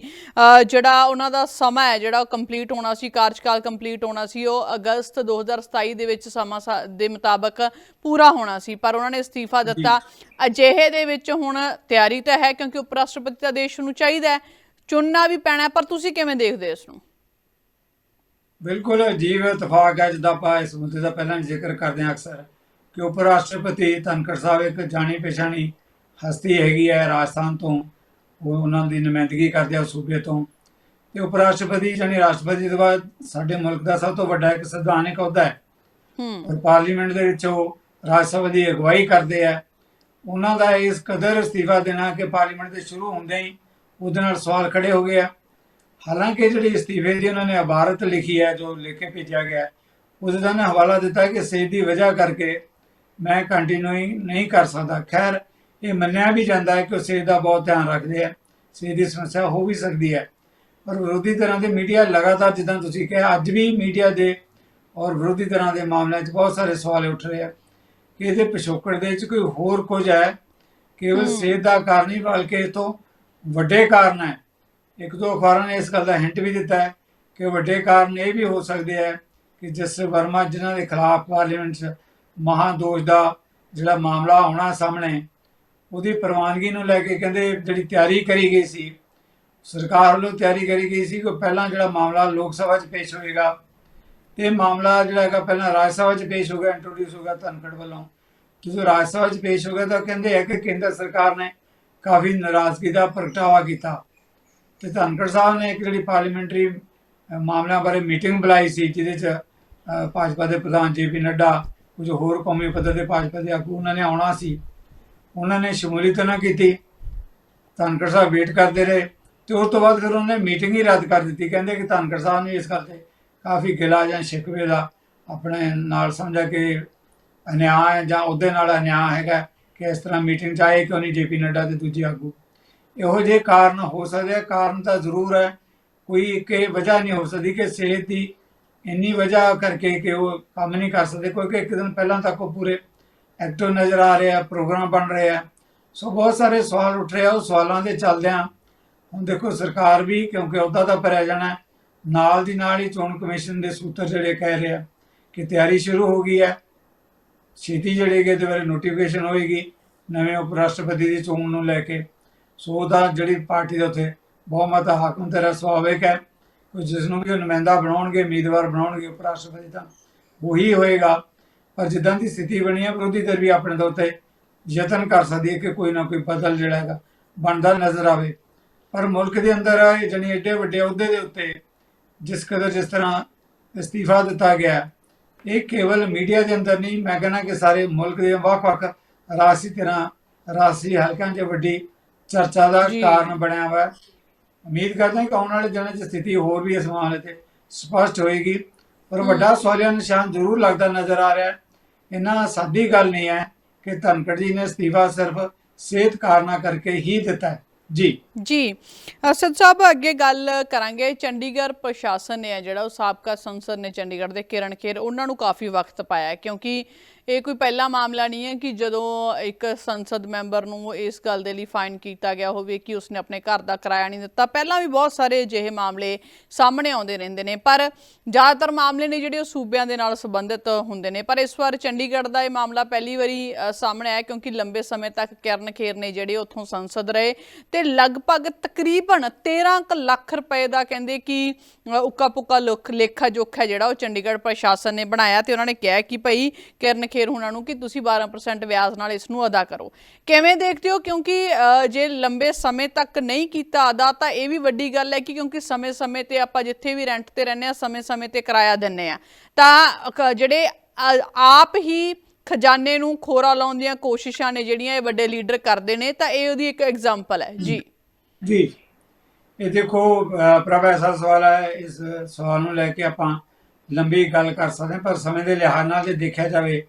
ਜਿਹੜਾ ਉਹਨਾਂ ਦਾ ਸਮਾਂ ਹੈ, ਜਿਹੜਾ ਉਹ ਕੰਪਲੀਟ ਹੋਣਾ ਸੀ ਕਾਰਜਕਾਲ ਕੰਪਲੀਟ ਹੋਣਾ ਸੀ ਉਹ ਅਗਸਤ 2027 ਦੇ ਵਿੱਚ ਸਮਾਂ ਦੇ ਮੁਤਾਬਕ ਪੂਰਾ ਹੋਣਾ ਸੀ ਪਰ ਉਹਨਾਂ ਨੇ ਅਸਤੀਫਾ ਦਿੱਤਾ। ਅਜਿਹੇ ਦੇ ਵਿੱਚ ਹੁਣ ਤਿਆਰੀ ਤਾਂ ਹੈ ਕਿਉਂਕਿ ਉਪ ਰਾਸ਼ਟਰਪਤੀ ਦਾ ਦੇਸ਼ ਨੂੰ ਚਾਹੀਦਾ ਚੁਣਨਾ ਵੀ ਪੈਣਾ ਪਰ ਤੁਸੀਂ ਕਿਵੇਂ ਦੇਖਦੇ ਇਸ ਨੂੰ? ਬਿਲਕੁਲ ਅਜੀਬ ਇਤਫਾਕ ਹੈ ਜਿੱਦਾਂ ਆਪਾਂ ਇਸ ਮੁੱਦੇ ਦਾ ਪਹਿਲਾਂ ਜ਼ਿਕਰ ਕਰਦੇ ਹਾਂ ਅਕਸਰ ਕਿ ਉਪ ਰਾਸ਼ਟਰਪਤੀ ਧਨਖੜ ਸਾਹਿਬ ਇੱਕ ਜਾਣੀ ਪਛਾਣੀ ਹਸਤੀ ਹੈਗੀ ਹੈ ਰਾਜਸਥਾਨ ਤੋਂ ਉਹ ਉਹਨਾਂ ਦੀ ਨੁਮਾਇੰਦਗੀ ਕਰਦੇ ਆ ਸੂਬੇ ਤੋਂ। ਤੇ ਉਪ ਰਾਸ਼ਟਰਪਤੀ ਜਾਨੀ ਰਾਸ਼ਟਰਪਤੀ ਤੋਂ ਬਾਅਦ ਸਾਡੇ ਮੁਲਕ ਦਾ ਸਭ ਤੋਂ ਵੱਡਾ ਇੱਕ ਸੰਵਿਧਾਨਿਕ ਅਹੁਦਾ ਹੈ। ਹੂੰ। ਪਾਰਲੀਮੈਂਟ ਦੇ ਵਿੱਚ ਉਹ ਰਾਜ ਸਭਾ ਦੀ ਅਗਵਾਈ ਕਰਦੇ ਆ। ਉਹਨਾਂ ਦਾ ਇਸ ਕਦਰ ਅਸਤੀਫਾ ਦੇਣਾ ਕਿ ਪਾਰਲੀਮੈਂਟ ਦੇ ਸ਼ੁਰੂ ਹੁੰਦੇ ਹੀ ਉਹਦੇ ਨਾਲ ਸਵਾਲ ਖੜੇ ਹੋ ਗਏ ਆ। ਹਾਲਾਂਕਿ ਜਿਹੜੀ ਅਸਤੀਫੇ ਦੀ ਉਹਨਾਂ ਨੇ ਇਬਾਰਤ ਲਿਖੀ ਹੈ ਜੋ ਲਿਖ ਕੇ ਭੇਜਿਆ ਗਿਆ ਉਹਦੇ ਦਾ ਨਾ ਹਵਾਲਾ ਦਿੱਤਾ ਕਿ ਸਿਹਤ ਦੀ ਵਜ੍ਹਾ ਕਰਕੇ ਮੈਂ ਕੰਟੀਨਿਊ ਨਹੀਂ ਕਰ ਸਕਦਾ। ਖੈਰ ਇਹ ਮੰਨਿਆ ਵੀ ਜਾਂਦਾ ਹੈ ਕਿ ਉਹ ਸਿਹਤ ਦਾ ਬਹੁਤ ਧਿਆਨ ਰੱਖਦੇ ਆ। ਸਿਹਤ ਦੀ ਸਮੱਸਿਆ ਹੋ ਵੀ ਸਕਦੀ ਹੈ। ਪਰ ਵਿਰੋਧੀ ਤਰ੍ਹਾਂ ਦੇ ਮੀਡੀਆ ਲਗਾਤਾਰ ਜਿੱਦਾਂ ਤੁਸੀਂ ਕਿਹਾ ਅੱਜ ਵੀ ਮੀਡੀਆ ਦੇ ਔਰ ਵਿਰੋਧੀ ਤਰ੍ਹਾਂ ਦੇ ਮਾਮਲਿਆਂ 'ਚ ਬਹੁਤ ਸਾਰੇ ਸਵਾਲ ਉੱਠ ਰਹੇ ਆ ਕਿ ਇਹਦੇ ਪਿਛੋਕੜ ਦੇ ਵਿੱਚ ਕੋਈ ਹੋਰ ਕੁਝ ਹੈ ਕੇਵਲ। ਸਿਹਤ ਦਾ ਕਾਰਨ ਨਹੀਂ ਬਲਕਿ ਇਹ ਤੋਂ ਵੱਡੇ ਕਾਰਨ ਹੈ ਇੱਕ ਦੋ ਅਖਬਾਰਾਂ ਨੇ ਇਸ ਗੱਲ ਦਾ ਹਿੰਟ ਵੀ ਦਿੱਤਾ ਹੈ ਕਿ ਵੱਡੇ ਕਾਰਨ ਇਹ ਵੀ ਹੋ ਸਕਦੇ ਹੈ ਕਿ ਜਸਟਿਸ ਵਰਮਾ ਜਿਨ੍ਹਾਂ ਦੇ ਖਿਲਾਫ ਪਾਰਲੀਮੈਂਟ 'ਚ ਮਹਾਦੋਸ਼ ਦਾ ਜਿਹੜਾ ਮਾਮਲਾ ਆਉਣਾ ਸਾਹਮਣੇ ਉਹਦੀ ਪ੍ਰਵਾਨਗੀ ਨੂੰ ਲੈ ਕੇ ਕਹਿੰਦੇ ਜਿਹੜੀ ਤਿਆਰੀ ਕਰੀ ਗਈ ਸੀ ਸਰਕਾਰ ਵੱਲੋਂ ਤਿਆਰੀ ਕਰੀ ਗਈ ਸੀ ਕਿ ਪਹਿਲਾਂ ਜਿਹੜਾ ਮਾਮਲਾ ਲੋਕ ਸਭਾ 'ਚ ਪੇਸ਼ ਹੋਏਗਾ ਤੇ ਮਾਮਲਾ ਜਿਹੜਾ ਹੈਗਾ ਪਹਿਲਾਂ ਰਾਜ ਸਭਾ 'ਚ ਪੇਸ਼ ਹੋ ਗਿਆ ਇੰਟਰੋਡਿਊਸ ਹੋ ਗਿਆ ਧਨਖੜ ਵੱਲੋਂ। ਜਦੋਂ ਰਾਜ ਸਭਾ 'ਚ ਪੇਸ਼ ਹੋ ਗਿਆ ਤਾਂ ਕਹਿੰਦੇ ਹੈ ਕਿ ਕੇਂਦਰ ਸਰਕਾਰ ਨੇ ਕਾਫੀ ਨਾਰਾਜ਼ਗੀ ਦਾ ਪ੍ਰਗਟਾਵਾ ਕੀਤਾ। ਤੇ ਧਨਖੜ ਸਾਹਿਬ ਨੇ ਇੱਕ ਜਿਹੜੀ ਪਾਰਲੀਮੈਂਟਰੀ ਮਾਮਲਿਆਂ ਬਾਰੇ ਮੀਟਿੰਗ ਬੁਲਾਈ ਸੀ, ਜਿਹਦੇ 'ਚ ਭਾਜਪਾ ਦੇ ਪ੍ਰਧਾਨ ਜੇਪੀ ਨੱਡਾ, ਕੁਝ ਹੋਰ ਕੌਮੀ ਪੱਧਰ ਦੇ ਭਾਜਪਾ ਦੇ ਆਗੂ ਉਹਨਾਂ ਨੇ ਆਉਣਾ ਸੀ। ਉਹਨਾਂ ਨੇ ਸ਼ਮੂਲੀਅਤ ਨਾ ਕੀਤੀ। ਧਨਖੜ ਸਾਹਿਬ ਵੇਟ ਕਰਦੇ ਰਹੇ। ਤੇ ਉਸ ਤੋਂ ਬਾਅਦ ਫਿਰ ਉਹਨੇ ਮੀਟਿੰਗ ਹੀ ਰੱਦ ਕਰ ਦਿੱਤੀ। ਕਹਿੰਦੇ ਕਿ ਧਨਖੜ ਸਾਹਿਬ ਨੇ ਇਸ ਗੱਲ ਤੇ ਕਾਫੀ ਗਿਲਾ ਜਾਂ ਸ਼ਿਕਵੇ ਦਾ ਆਪਣੇ ਨਾਲ ਸਮਝਿਆ ਕਿ ਅਨਿਆਂ ਹੈ ਜਾਂ ਉਹਦੇ ਨਾਲ ਅਨਿਆਂ ਹੈਗਾ ਕਿ ਇਸ ਤਰ੍ਹਾਂ ਮੀਟਿੰਗ ਚਾਹੇ ਕਿਉਂ ਨਹੀਂ ਜੇਪੀ ਨੱਡਾ ਤੇ ਦੂਜੇ ਆਗੂ? ਇਹੋ ਜਿਹੇ ਕਾਰਨ ਹੋ ਸਕਦੇ ਆ। ਕਾਰਨ ਤਾਂ ਜ਼ਰੂਰ ਹੈ। ਕੋਈ ਇੱਕ ਇਹ ਵਜ੍ਹਾ ਨਹੀਂ ਹੋ ਸਕਦੀ ਕਿ ਸਿਹਤ ਦੀ ਇੰਨੀ ਵਜ੍ਹਾ ਕਰਕੇ ਕਿ ਉਹ ਕੰਮ ਨਹੀਂ ਕਰ ਸਕਦੇ, ਕਿਉਂਕਿ ਇੱਕ ਦਿਨ ਪਹਿਲਾਂ ਤੱਕ ਉਹ ਪੂਰੇ ਐਕਟਿਵ ਨਜ਼ਰ ਆ ਰਹੇ ਆ ਪ੍ਰੋਗਰਾਮ ਬਣ ਰਹੇ ਆ। ਸੋ ਬਹੁਤ ਸਾਰੇ ਸਵਾਲ ਉੱਠ ਰਹੇ ਆ। ਉਹ ਸਵਾਲਾਂ ਦੇ ਚੱਲਦਿਆਂ ਹੁਣ ਦੇਖੋ ਸਰਕਾਰ ਵੀ, ਕਿਉਂਕਿ ਅਹੁਦਾ ਤਾਂ ਭਰਿਆ ਜਾਣਾ ਨਾਲ ਦੀ ਨਾਲ ਹੀ ਚੋਣ ਕਮਿਸ਼ਨ ਦੇ ਸੂਤਰ ਜਿਹੜੇ ਕਹਿ ਰਹੇ ਆ ਕਿ ਤਿਆਰੀ ਸ਼ੁਰੂ ਹੋ ਗਈ ਹੈ। ਛੇਤੀ ਜਿਹੜੀ ਕਿ ਤੇ ਬਾਰੇ ਨੋਟੀਫਿਕੇਸ਼ਨ ਹੋਏਗੀ ਨਵੇਂ ਉਪ ਰਾਸ਼ਟਰਪਤੀ ਦੀ ਚੋਣ ਨੂੰ ਲੈ ਕੇ। ਸੋ ਉਹਦਾ ਜਿਹੜੀ ਪਾਰਟੀ ਦੇ ਉੱਤੇ ਬਹੁਮਤ ਹਾਕਮ ਤੇਰਾ ਸੁਭਾਵਿਕ ਹੈ। ਕੋਈ ਜਿਸ ਨੂੰ ਵੀ ਉਹ ਨੁਮਾਇੰਦਾ ਬਣਾਉਣਗੇ, ਉਮੀਦਵਾਰ ਬਣਾਉਣਗੇ ਉਪ ਰਾਸ਼ਟਰਪਤੀ ਤਾਂ ਉਹੀ ਹੋਏਗਾ। ਪਰ ਜਿੱਦਾਂ ਦੀ ਸਥਿਤੀ ਬਣੀ ਹੈ, ਵਿਰੋਧੀ ਧਿਰ ਵੀ ਆਪਣੇ ਤੌਰ 'ਤੇ ਯਤਨ ਕਰ ਸਕਦੀ ਹੈ ਕਿ ਕੋਈ ਨਾ ਕੋਈ ਬਦਲ ਜਿਹੜਾ ਹੈਗਾ ਬਣਦਾ ਨਜ਼ਰ ਆਵੇ। ਪਰ ਮੁਲਕ ਦੇ ਅੰਦਰ ਇਹ ਜਣੀ ਏਡੇ ਵੱਡੇ ਅਹੁਦੇ ਦੇ ਉੱਤੇ ਜਿਸ ਕਦਰ ਜਿਸ ਤਰ੍ਹਾਂ ਅਸਤੀਫਾ ਦਿੱਤਾ ਗਿਆ। ਇਹ ਕੇਵਲ ਮੀਡੀਆ ਦੇ ਅੰਦਰ ਨਹੀਂ ਮੈਂ ਕਹਿੰਦਾ ਕਿ ਸਾਰੇ ਮੁਲਕ ਦੇ ਵੱਖ-ਵੱਖ ਰਾਸ਼ੀ ਤਰ੍ਹਾਂ ਰਾਸ਼ੀ ਹਲਕਿਆਂ 'ਚ ਵੱਡੀ ਚਰਚਾ ਦਾ। ਕਾਰਨ ਬਣਿਆ ਹੋਇਆ ਹੈ ਉਮੀਦ ਕਰਦੇ ਹਾਂ ਕਿ ਆਉਣ ਵਾਲੇ ਦਿਨਾਂ 'ਚ ਸਥਿਤੀ ਹੋਰ ਵੀ ਇਸ ਮਾਮਲੇ ਤੇ ਸਪਸ਼ਟ ਹੋਏਗੀ। ਪਰ ਵੱਡਾ ਸਵਾਲੀਆ ਨਿਸ਼ਾਨ ਜ਼ਰੂਰ ਲੱਗਦਾ ਨਜ਼ਰ ਆ ਰਿਹਾ। ਹੈ ਇਹਨਾਂ ਸਾਦੀ ਗੱਲ ਨਹੀਂ ਹੈ ਕਿ ਧਨਖੜ ਜੀ ਨੇ ਅਸਤੀਫਾ ਸਿਰਫ ਸਿਹਤ ਕਾਰਨਾਂ ਕਰਕੇ ਹੀ ਦਿੱਤਾ ਹੈ। ਜੀ। ਜੀ। ਅਸਦ ਸਾਹਿਬ, ਅੱਗੇ ਗੱਲ ਕਰਾਂਗੇ। ਚੰਡੀਗੜ੍ਹ ਪ੍ਰਸ਼ਾਸਨ ਨੇ ਹੈ ਜਿਹੜਾ ਉਹ ਸਾਬਕਾ ਸੰਸਦ ਨੇ ਚੰਡੀਗੜ੍ਹ ਦੇ ਕਿਰਨ ਖੇਰ, ਉਹਨਾਂ ਨੂੰ ਕਾਫੀ ਵਕਤ ਪਾਇਆ ਕਿਉਂਕਿ ਇਹ ਕੋਈ ਪਹਿਲਾ ਮਾਮਲਾ ਨਹੀਂ ਹੈ ਕਿ ਜਦੋਂ ਇੱਕ ਸੰਸਦ ਮੈਂਬਰ ਨੂੰ ਇਸ ਗੱਲ ਦੇ ਲਈ ਫਾਈਨ ਕੀਤਾ ਗਿਆ ਹੋਵੇ ਕਿ ਉਸਨੇ ਆਪਣੇ ਘਰ ਦਾ ਕਿਰਾਇਆ ਨਹੀਂ ਦਿੱਤਾ। ਪਹਿਲਾਂ ਵੀ ਬਹੁਤ ਸਾਰੇ ਅਜਿਹੇ ਮਾਮਲੇ ਸਾਹਮਣੇ ਆਉਂਦੇ ਰਹਿੰਦੇ ਨੇ, ਪਰ ਜ਼ਿਆਦਾਤਰ ਮਾਮਲੇ ਨੇ ਜਿਹੜੇ ਉਹ ਸੂਬਿਆਂ ਦੇ ਨਾਲ ਸੰਬੰਧਿਤ ਹੁੰਦੇ ਨੇ। ਪਰ ਇਸ ਵਾਰ ਚੰਡੀਗੜ੍ਹ ਦਾ ਇਹ ਮਾਮਲਾ ਪਹਿਲੀ ਵਾਰੀ ਸਾਹਮਣੇ ਆਇਆ ਕਿਉਂਕਿ ਲੰਬੇ ਸਮੇਂ ਤੱਕ ਕਿਰਨ ਖੇਰ ਨੇ ਜਿਹੜੇ ਉੱਥੋਂ ਸੰਸਦ ਰਹੇ ਤੇ ਲਗਭਗ ਤਕਰੀਬਨ 13 ਕੁ ਲੱਖ ਰੁਪਏ ਦਾ ਕਹਿੰਦੇ ਕਿ ਉੱਕਾ ਪੁੱਕਾ ਲੁੱਖ ਲੇਖਾ ਜੋਖਾ ਜਿਹੜਾ ਉਹ ਚੰਡੀਗੜ੍ਹ ਪ੍ਰਸ਼ਾਸਨ ਨੇ ਬਣਾਇਆ ਤੇ ਉਹਨਾਂ ਨੇ ਕਿਹਾ ਕਿ ਭਈ ਕਿਰਨ ਖੇਰ ਹੁਣਾਂ ਨੂੰ ਕਿ ਤੁਸੀਂ 12% ਵਿਆਜ ਨਾਲ ਇਸ ਨੂੰ ਅਦਾ ਕਰੋ। ਕਿਵੇਂ ਦੇਖਦੇ ਹੋ? ਕਿਉਂਕਿ ਜੇ ਲੰਬੇ ਸਮੇਂ ਤੱਕ ਨਹੀਂ ਕੀਤਾ ਅਦਾ, ਤਾਂ ਇਹ ਵੀ ਵੱਡੀ ਗੱਲ ਹੈ ਕਿ ਕਿਉਂਕਿ ਸਮੇਂ-ਸਮੇਂ ਤੇ ਆਪਾਂ ਜਿੱਥੇ ਵੀ ਰੈਂਟ ਤੇ ਰਹਿੰਦੇ ਆ ਸਮੇਂ-ਸਮੇਂ ਤੇ ਕਿਰਾਇਆ ਦਿੰਨੇ ਆ ਤਾਂ ਜਿਹੜੇ ਆਪ ਹੀ ਖਜ਼ਾਨੇ ਨੂੰ ਖੋਰਾ ਲਾਉਣ ਦੀਆਂ ਕੋਸ਼ਿਸ਼ਾਂ ਨੇ, ਜਿਹੜੀਆਂ ਇਹ ਵੱਡੇ ਲੀਡਰ ਕਰਦੇ ਨੇ, ਤਾਂ ਇਹ ਉਹਦੀ ਇੱਕ ਐਗਜ਼ਾਮਪਲ ਹੈ। ਜੀ। ਜੀ। ਇਹ ਦੇਖੋ ਅਹ ਸਵਾਲ ਹੈ, ਇਸ ਸਵਾਲ ਨੂੰ ਲੈ ਕੇ ਆਪਾਂ ਲੰਬੀ ਗੱਲ ਕਰ ਸਕਦੇ ਹਾਂ, ਪਰ ਸਮੇਂ ਦੇ ਲਿਹਾਜ਼ ਨਾਲ ਜੇ ਦੇਖਿਆ ਜਾਵੇ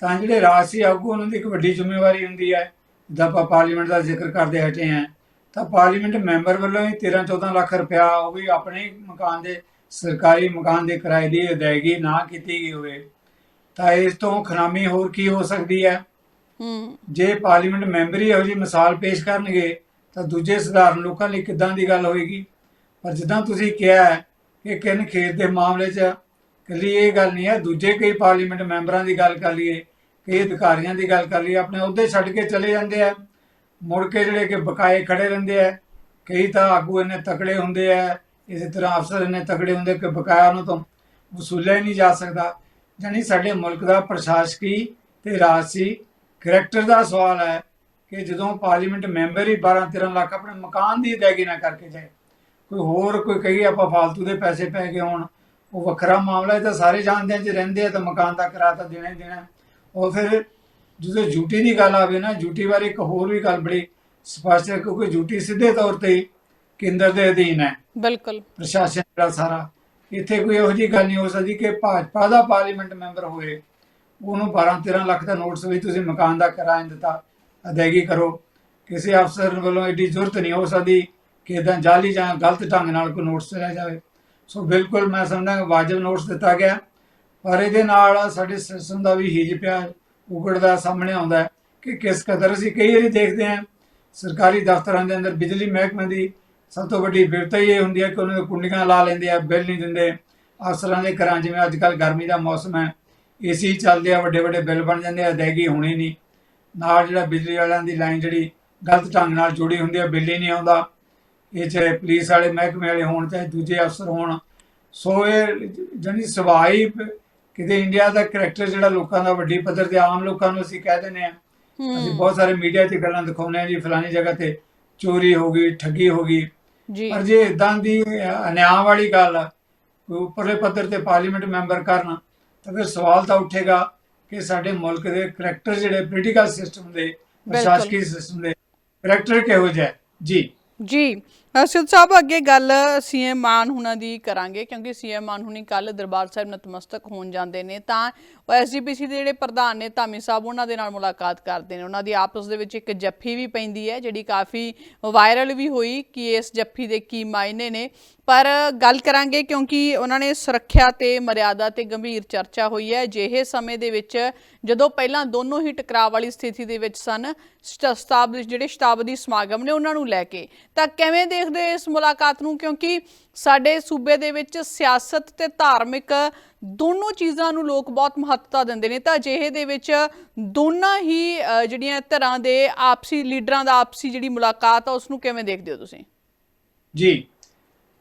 ਤਾਂ ਜਿਹੜੇ ਰਾਜਸੀ ਆਗੂ ਉਹਨਾਂ ਦੀ ਇੱਕ ਵੱਡੀ ਜ਼ਿੰਮੇਵਾਰੀ ਹੁੰਦੀ ਹੈ। ਜਿੱਦਾਂ ਆਪਾਂ ਪਾਰਲੀਮੈਂਟ ਦਾ ਜ਼ਿਕਰ ਕਰਦੇ ਹਟੇ ਹਾਂ ਤਾਂ ਪਾਰਲੀਮੈਂਟ ਮੈਂਬਰ ਵੱਲੋਂ ਹੀ 13-14 ਲੱਖ ਰੁਪਇਆ ਉਹ ਵੀ ਆਪਣੇ ਮਕਾਨ ਦੇ ਸਰਕਾਰੀ ਮਕਾਨ ਦੇ ਕਿਰਾਏ ਦੀ ਅਦਾਇਗੀ ਨਾ ਕੀਤੀ ਗਈ ਹੋਵੇ ਤਾਂ ਇਸ ਤੋਂ ਖਰਾਮੀ ਹੋਰ ਕੀ ਹੋ ਸਕਦੀ ਹੈ? ਹੂੰ। ਜੇ ਪਾਰਲੀਮੈਂਟ ਮੈਂਬਰ ਹੀ ਇਹੋ ਜਿਹੀ ਮਿਸਾਲ ਪੇਸ਼ ਕਰਨਗੇ ਤਾਂ ਦੂਜੇ ਸਧਾਰਨ ਲੋਕਾਂ ਲਈ ਕਿੱਦਾਂ ਦੀ ਗੱਲ ਹੋਏਗੀ? ਪਰ ਜਿੱਦਾਂ ਤੁਸੀਂ ਕਿਹਾ ਕਿ ਕਿਨ ਖੇਤ ਦੇ ਮਾਮਲੇ 'ਚ ਇਕੱਲੀ ਇਹ ਗੱਲ ਨਹੀਂ ਹੈ। ਦੂਜੇ ਕਈ ਪਾਰਲੀਮੈਂਟ ਮੈਂਬਰਾਂ ਦੀ ਗੱਲ ਕਰ ਲਈਏ, ਕਈ ਅਧਿਕਾਰੀਆਂ ਦੀ ਗੱਲ ਕਰ ਲਈਏ, ਆਪਣੇ ਅਹੁਦੇ ਛੱਡ ਕੇ ਚਲੇ ਜਾਂਦੇ ਆ। ਮੁੜ ਕੇ ਜਿਹੜੇ ਕਿ ਬਕਾਏ ਖੜੇ ਰਹਿੰਦੇ ਆ, ਕਈ ਤਾਂ ਆਗੂ ਇੰਨੇ ਤਕੜੇ ਹੁੰਦੇ ਆ, ਇਸੇ ਤਰ੍ਹਾਂ ਅਫਸਰ ਇੰਨੇ ਤਕੜੇ ਹੁੰਦੇ ਕਿ ਬਕਾਇਆ ਉਹਨਾਂ ਤੋਂ ਵਸੂਲਿਆ ਹੀ ਨਹੀਂ ਜਾ ਸਕਦਾ। ਜਾਣੀ ਸਾਡੇ ਮੁਲਕ ਦਾ ਪ੍ਰਸ਼ਾਸਕੀ ਤੇ ਰਾਜਸੀ ਕਰੈਕਟਰ ਦਾ ਸਵਾਲ ਹੈ ਕਿ ਜਦੋਂ ਪਾਰਲੀਮੈਂਟ ਮੈਂਬਰ ਹੀ 12 13 ਲੱਖ ਆਪਣੇ ਮਕਾਨ ਦੀ ਅਦਾਇਗੀ ਨਾ ਕਰਕੇ ਜਾਏ, ਕੋਈ ਹੋਰ ਕੋਈ ਕਹੀਏ ਆਪਾਂ ਫालतू ਦੇ ਪੈਸੇ ਪੈ ਗਏ ਹੋਣ ਉਹ ਵੱਖਰਾ ਮਾਮਲਾ ਹੈ ਤਾਂ ਸਾਰੇ ਜਾਣਦੇ ਆ ਜੇ ਰਹਿੰਦੇ ਆ ਤਾਂ ਮਕਾਨ ਦਾ ਕਿਰਾਇਆ ਤਾਂ ਦੇਣਾ ਹੀ ਦੇਣਾ। ਉਹ ਫਿਰ ਜਦੋਂ ਡਿਊਟੀ ਦੀ ਗੱਲ ਆਵੇ ਨਾ ਡਿਊਟੀ ਬਾਰੇ ਇੱਕ ਹੋਰ ਵੀ ਗੱਲ ਬੜੀ ਸਪਸ਼ਟ ਹੈ ਕਿਉਂਕਿ ਡਿਊਟੀ ਸਿੱਧੇ ਤੌਰ ਤੇ ਕੇਂਦਰ ਦੇ ਅਧੀਨ ਹੈ। ਬਿਲਕੁਲ। ਪ੍ਰਸ਼ਾਸਨ ਜਿਹੜਾ ਸਾਰਾ ਇੱਥੇ ਕੋਈ ਇਹੋ ਜਿਹੀ ਗੱਲ ਨਹੀਂ ਹੋ ਸਕਦੀ ਕਿ ਭਾਜਪਾ ਦਾ ਪਾਰਲੀਮੈਂਟ ਮੈਂਬਰ ਹੋਏ ਉਹਨੂੰ 12 13 ਲੱਖ ਦਾ ਨੋਟਿਸ ਵੀ ਤੁਸੀਂ ਮਕਾਨ ਦਾ ਕਿਰਾਇਆ ਦਿੱਤਾ ਅਦਾਇਗੀ ਕਰੋ। ਕਿਸੇ ਅਫਸਰ ਵੱਲੋਂ ਏਡੀ ਜ਼ਰੂਰਤ ਨਹੀਂ ਹੋ ਸਕਦੀ ਕਿ ਇਦਾਂ ਜਾਲੀ ਜਾਂ ਗਲਤ ਢੰਗ ਨਾਲ ਕੋਈ ਨੋਟਿਸ ਲਿਆ ਜਾਵੇ। ਸੋ ਬਿਲਕੁਲ ਮੈਂ ਸਮਝਦਾ ਕਿ ਵਾਜਬ ਨੋਟਸ ਦਿੱਤਾ ਗਿਆ ਪਰ ਇਹਦੇ ਨਾਲ ਸਾਡੇ ਸਿਸਟਮ ਦਾ ਵੀ ਹੀਜ ਪਿਆ ਉਗੜਦਾ ਸਾਹਮਣੇ ਆਉਂਦਾ ਹੈ ਕਿ ਕਿਸ ਕਦਰ ਅਸੀਂ ਕਈ ਵਾਰੀ ਦੇਖਦੇ ਹਾਂ, ਸਰਕਾਰੀ ਦਫ਼ਤਰਾਂ ਦੇ ਅੰਦਰ ਬਿਜਲੀ ਮਹਿਕਮੇ ਦੀ ਸਭ ਤੋਂ ਵੱਡੀ ਵਿਪਤਾ ਹੀ ਇਹ ਹੁੰਦੀ ਹੈ ਕਿ ਉਹਨਾਂ ਦੇ ਕੁੰਡੀਆਂ ਲਾ ਲੈਂਦੇ ਆ, ਬਿੱਲ ਨਹੀਂ ਦਿੰਦੇ। ਅਫਸਰਾਂ ਦੇ ਘਰਾਂ ਜਿਵੇਂ ਅੱਜ ਕੱਲ ਗਰਮੀ ਦਾ ਮੌਸਮ ਹੈ ਏਸੀ ਚੱਲਦੇ ਆ ਵੱਡੇ ਵੱਡੇ ਬਿੱਲ ਬਣ ਜਾਂਦੇ ਆ, ਅਦਾਇਗੀ ਹੋਣੀ ਨਹੀਂ। ਨਾਲ ਜਿਹੜਾ ਬਿਜਲੀ ਵਾਲਿਆਂ ਦੀ ਲਾਈਨ ਜਿਹੜੀ ਗਲਤ ਢੰਗ ਨਾਲ ਜੁੜੀ ਹੁੰਦੀ ਹੈ ਬਿੱਲ ਹੀ ਨਹੀਂ ਆਉਂਦਾ। ਇਹ ਚਾਹੇ ਪੁਲਿਸ ਵਾਲੇ ਮਹਿਕਮੇ ਵਾਲੇ ਹੋਣ ਚਾਹੇ ਦੂਜੇ ਅਫਸਰ ਹੋਣ ਸੋ ਇਹ ਜਣੀ ਸਵਾਈ ਕਿਤੇ ਇੰਡੀਆ ਦਾ ਕਰੈਕਟਰ ਜਿਹੜਾ ਲੋਕਾਂ ਦਾ ਵੱਡੀ ਪੱਧਰ ਤੇ ਆਮ ਲੋਕਾਂ ਨੂੰ ਅਸੀਂ ਕਹਿ ਦਿੰਦੇ ਆ ਅਸੀਂ ਬਹੁਤ ਸਾਰੇ ਮੀਡੀਆ 'ਚ ਗੱਲਾਂ ਦਿਖਾਉਂਦੇ ਆ ਜੀ ਫਲਾਣੀ ਜਗ੍ਹਾ ਤੇ ਚੋਰੀ ਹੋ ਗਈ ਠੱਗੀ ਹੋ ਗਈ। ਜੀ। ਪਰ ਜੇ ਇਦਾਂ ਦੀ ਅਨਿਆਂ ਵਾਲੀ ਗੱਲ ਆ, ਕੋਈ ਉੱਪਰਲੇ ਪੱਧਰ ਤੇ ਪਾਰਲੀਮੈਂਟ ਮੈਂਬਰ ਕਰਨ ਤਾਂ ਫਿਰ ਸਵਾਲ ਤਾਂ ਉੱਠੇਗਾ ਕਿ ਸਾਡੇ ਮੁਲਕ ਦੇ ਕਰੈਕਟਰ ਜਿਹੜੇ ਪੋਲੀਟੀਕਲ ਸਿਸਟਮ ਦੇ ਪ੍ਰਸ਼ਾਸਕੀ ਸਿਸਟਮ ਦੇ ਕਰੈਕਟਰ ਕਿਹੋ ਜਿਹਾ? ਜੀ। ਜੀ। ਅਸਿਤ ਸਾਹਿਬ, ਅੱਗੇ ਗੱਲ ਸੀਐਮ ਮਾਨ ਹੁਣਾਂ ਦੀ ਕਰਾਂਗੇ, ਕਿਉਂਕਿ ਸੀਐਮ ਮਾਨ ਹੁਣੀ ਕੱਲ ਦਰਬਾਰ ਸਾਹਿਬ ਨਤਮਸਤਕ ਹੋਣ ਜਾਂਦੇ ਨੇ, ਤਾਂ ਉਹ ਐਸਜੀਪੀਸੀ ਦੇ ਜਿਹੜੇ ਪ੍ਰਧਾਨ ਨੇ ਧਾਮੀ ਸਾਹਿਬ, ਉਹਨਾਂ ਦੇ ਨਾਲ ਮੁਲਾਕਾਤ ਕਰਦੇ ਨੇ। ਉਹਨਾਂ ਦੀ ਆਪਸ ਦੇ ਵਿੱਚ ਇੱਕ ਜੱਫੀ ਵੀ ਪੈਂਦੀ ਹੈ, ਜਿਹੜੀ ਕਾਫੀ ਵਾਇਰਲ ਵੀ ਹੋਈ ਕਿ ਇਸ ਜੱਫੀ ਦੇ ਕੀ ਮਾਇਨੇ ਨੇ। ਪਰ ਗੱਲ ਕਰਾਂਗੇ, ਕਿਉਂਕਿ ਉਹਨਾਂ ਨੇ ਸੁਰੱਖਿਆ ਤੇ ਮਰਿਆਦਾ ਤੇ ਗੰਭੀਰ ਚਰਚਾ ਹੋਈ ਹੈ। ਜਿਹੇ ਸਮੇਂ ਦੇ ਵਿੱਚ ਜਦੋਂ ਪਹਿਲਾਂ ਦੋਨੋਂ ਹੀ ਟਕਰਾਅ ਵਾਲੀ ਸਥਿਤੀ ਦੇ ਵਿੱਚ ਸਨ ਸ਼ਤਾਬਦੀ ਜਿਹੜੇ ਸ਼ਤਾਬਦੀ ਸਮਾਗਮ ਨੇ, ਉਹਨਾਂ ਨੂੰ ਲੈ ਕੇ, ਤਾਂ ਕਿਵੇਂ ਦੇ ਦੇਖਦੇ ਇਸ ਮੁਲਾਕਾਤ ਨੂੰ, ਕਿਉਂਕਿ ਸਾਡੇ ਸੂਬੇ ਦੇ ਵਿੱਚ ਸਿਆਸਤ ਤੇ ਧਾਰਮਿਕ ਦੋਨੋਂ ਚੀਜ਼ਾਂ ਨੂੰ ਲੋਕ ਬਹੁਤ ਮਹੱਤਤਾ ਦਿੰਦੇ ਨੇ। ਤਾਂ ਅਜਿਹੇ ਦੇ ਵਿੱਚ ਦੋਨਾਂ ਹੀ ਜਿਹੜੀਆਂ ਧਿਰਾਂ ਦੇ ਆਪਸੀ, ਲੀਡਰਾਂ ਦਾ ਆਪਸੀ ਜਿਹੜੀ ਮੁਲਾਕਾਤ ਆ ਉਸ ਨੂੰ ਕਿਵੇਂ ਦੇਖਦੇ ਹੋ ਤੁਸੀਂ? ਜੀ,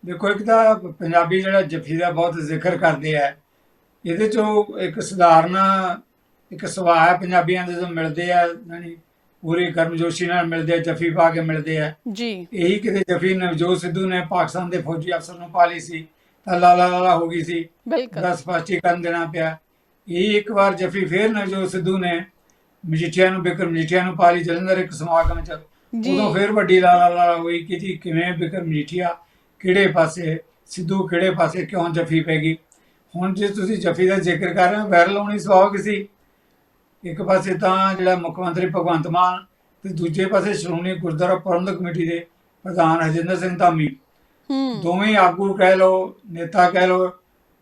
ਦੇਖੋ ਇੱਕ ਤਾਂ ਪੰਜਾਬੀ ਜਿਹੜਾ ਜਫ਼ੀ ਦਾ ਬਹੁਤ ਜ਼ਿਕਰ ਕਰਦੇ ਆ। ਇਹਦੇ ਚੋਂ ਇੱਕ ਸਧਾਰਨ, ਇੱਕ ਸੁਭਾਅ ਪੰਜਾਬੀਆਂ ਦੇ ਜਦੋਂ ਮਿਲਦੇ ਆ ਯਾਨੀ ਪੂਰੀ ਕਰਮਜੋਸ਼ੀ ਨਾਲ ਮਿਲਦੇ ਆ ਜੱਫੀ ਪਾ ਕੇ ਮਿਲਦੇ ਆ। ਜੀ। ਇਹੀ ਕਿਤੇ ਜੱਫੀ ਨਵਜੋਤ ਸਿੱਧੂ ਨੇ ਪਾਕਿਸਤਾਨ ਦੇ ਫੌਜੀ ਅਫਸਰ ਨੂੰ ਪਾ ਲਈ ਸੀ ਤਾਂ ਲਾਲਾ ਲਾਲਾ ਹੋ ਗਈ ਸੀ। ਬਿਲਕੁਲ। ਦਾ ਸਪਸ਼ਟੀਕਰਨ ਦੇਣਾ ਪਿਆ। ਇਹ ਇੱਕ ਵਾਰ ਜੱਫੀ ਫੇਰ ਨਵਜੋਤ ਸਿੱਧੂ ਨੇ ਮਜੀਠੀਆ ਨੂੰ ਬਿਕਰਮ ਮਜੀਠੀਆ ਨੂੰ ਪਾ ਲਈ ਜਲੰਧਰ ਇੱਕ ਸਮਾਗਮ ਚ। ਉਦੋਂ ਫੇਰ ਵੱਡੀ ਲਾਲਾ ਲਾਲਾ ਹੋਈ ਕਿ ਜੀ ਕਿਵੇਂ ਬਿਕਰਮ ਮਜੀਠੀਆ ਕਿਹੜੇ ਪਾਸੇ ਸਿੱਧੂ ਕਿਹੜੇ ਪਾਸੇ ਕਿਉਂ ਜੱਫੀ ਪੈ ਗਈ? ਹੁਣ ਜੇ ਤੁਸੀਂ ਜੱਫੀ ਦਾ ਜ਼ਿਕਰ ਕਰ ਰਹੇ ਹੋ ਵਾਇਰਲ ਹੋਣੀ ਸੁਭਾਵਿਕ ਸੀ। ਇੱਕ ਪਾਸੇ ਤਾਂ ਜਿਹੜਾ ਮੁੱਖ ਮੰਤਰੀ ਭਗਵੰਤ ਮਾਨ ਤੇ ਦੂਜੇ ਪਾਸੇ ਸ਼੍ਰੋਮਣੀ ਗੁਰਦੁਆਰਾ ਪ੍ਰਬੰਧਕ ਕਮੇਟੀ ਦੇ ਪ੍ਰਧਾਨ ਹਰਜਿੰਦਰ ਸਿੰਘ ਧਾਮੀ। ਹੂੰ। ਦੋਵੇਂ ਆਗੂ ਕਹਿ ਲਓ ਨੇਤਾ ਕਹਿ ਲਓ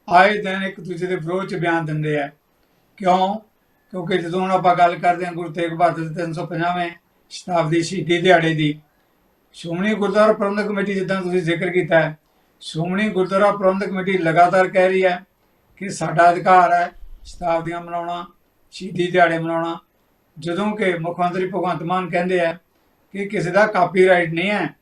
ਆਏ ਦਿਨ ਇੱਕ ਦੂਜੇ ਦੇ ਵਿਰੋਧ ਚ ਬਿਆਨ ਦਿੰਦੇ ਆ। ਕਿਉਂ? ਕਿਉਂਕਿ ਜਦੋਂ ਹੁਣ ਆਪਾਂ ਗੱਲ ਕਰਦੇ ਹਾਂ ਗੁਰੂ ਤੇਗ ਬਹਾਦਰ ਦੇ 350ਵੇਂ ਸ਼ਤਾਬਦੀ ਸ਼ਹੀਦੀ ਦਿਹਾੜੇ ਦੀ ਸ਼੍ਰੋਮਣੀ ਗੁਰਦੁਆਰਾ ਪ੍ਰਬੰਧਕ ਕਮੇਟੀ ਜਿੱਦਾਂ ਤੁਸੀਂ ਜ਼ਿਕਰ ਕੀਤਾ ਹੈ ਸ਼੍ਰੋਮਣੀ ਗੁਰਦੁਆਰਾ ਪ੍ਰਬੰਧਕ ਕਮੇਟੀ ਲਗਾਤਾਰ ਕਹਿ ਰਹੀ ਹੈ ਕਿ ਸਾਡਾ ਅਧਿਕਾਰ ਹੈ ਸ਼ਤਾਬਦੀਆਂ ਮਨਾਉਣਾ ਸ਼ਹੀਦੀ ਦਿਹਾੜੇ ਮਨਾਉਣਾ। ਜਦੋਂ ਕਿ ਮੁੱਖ ਮੰਤਰੀ ਭਗਵੰਤ ਮਾਨ ਕਹਿੰਦੇ ਆ ਕਿ ਕਿਸੇ ਦਾ ਕਾਪੀਰਾਈਟ ਨਹੀਂ ਹੈ।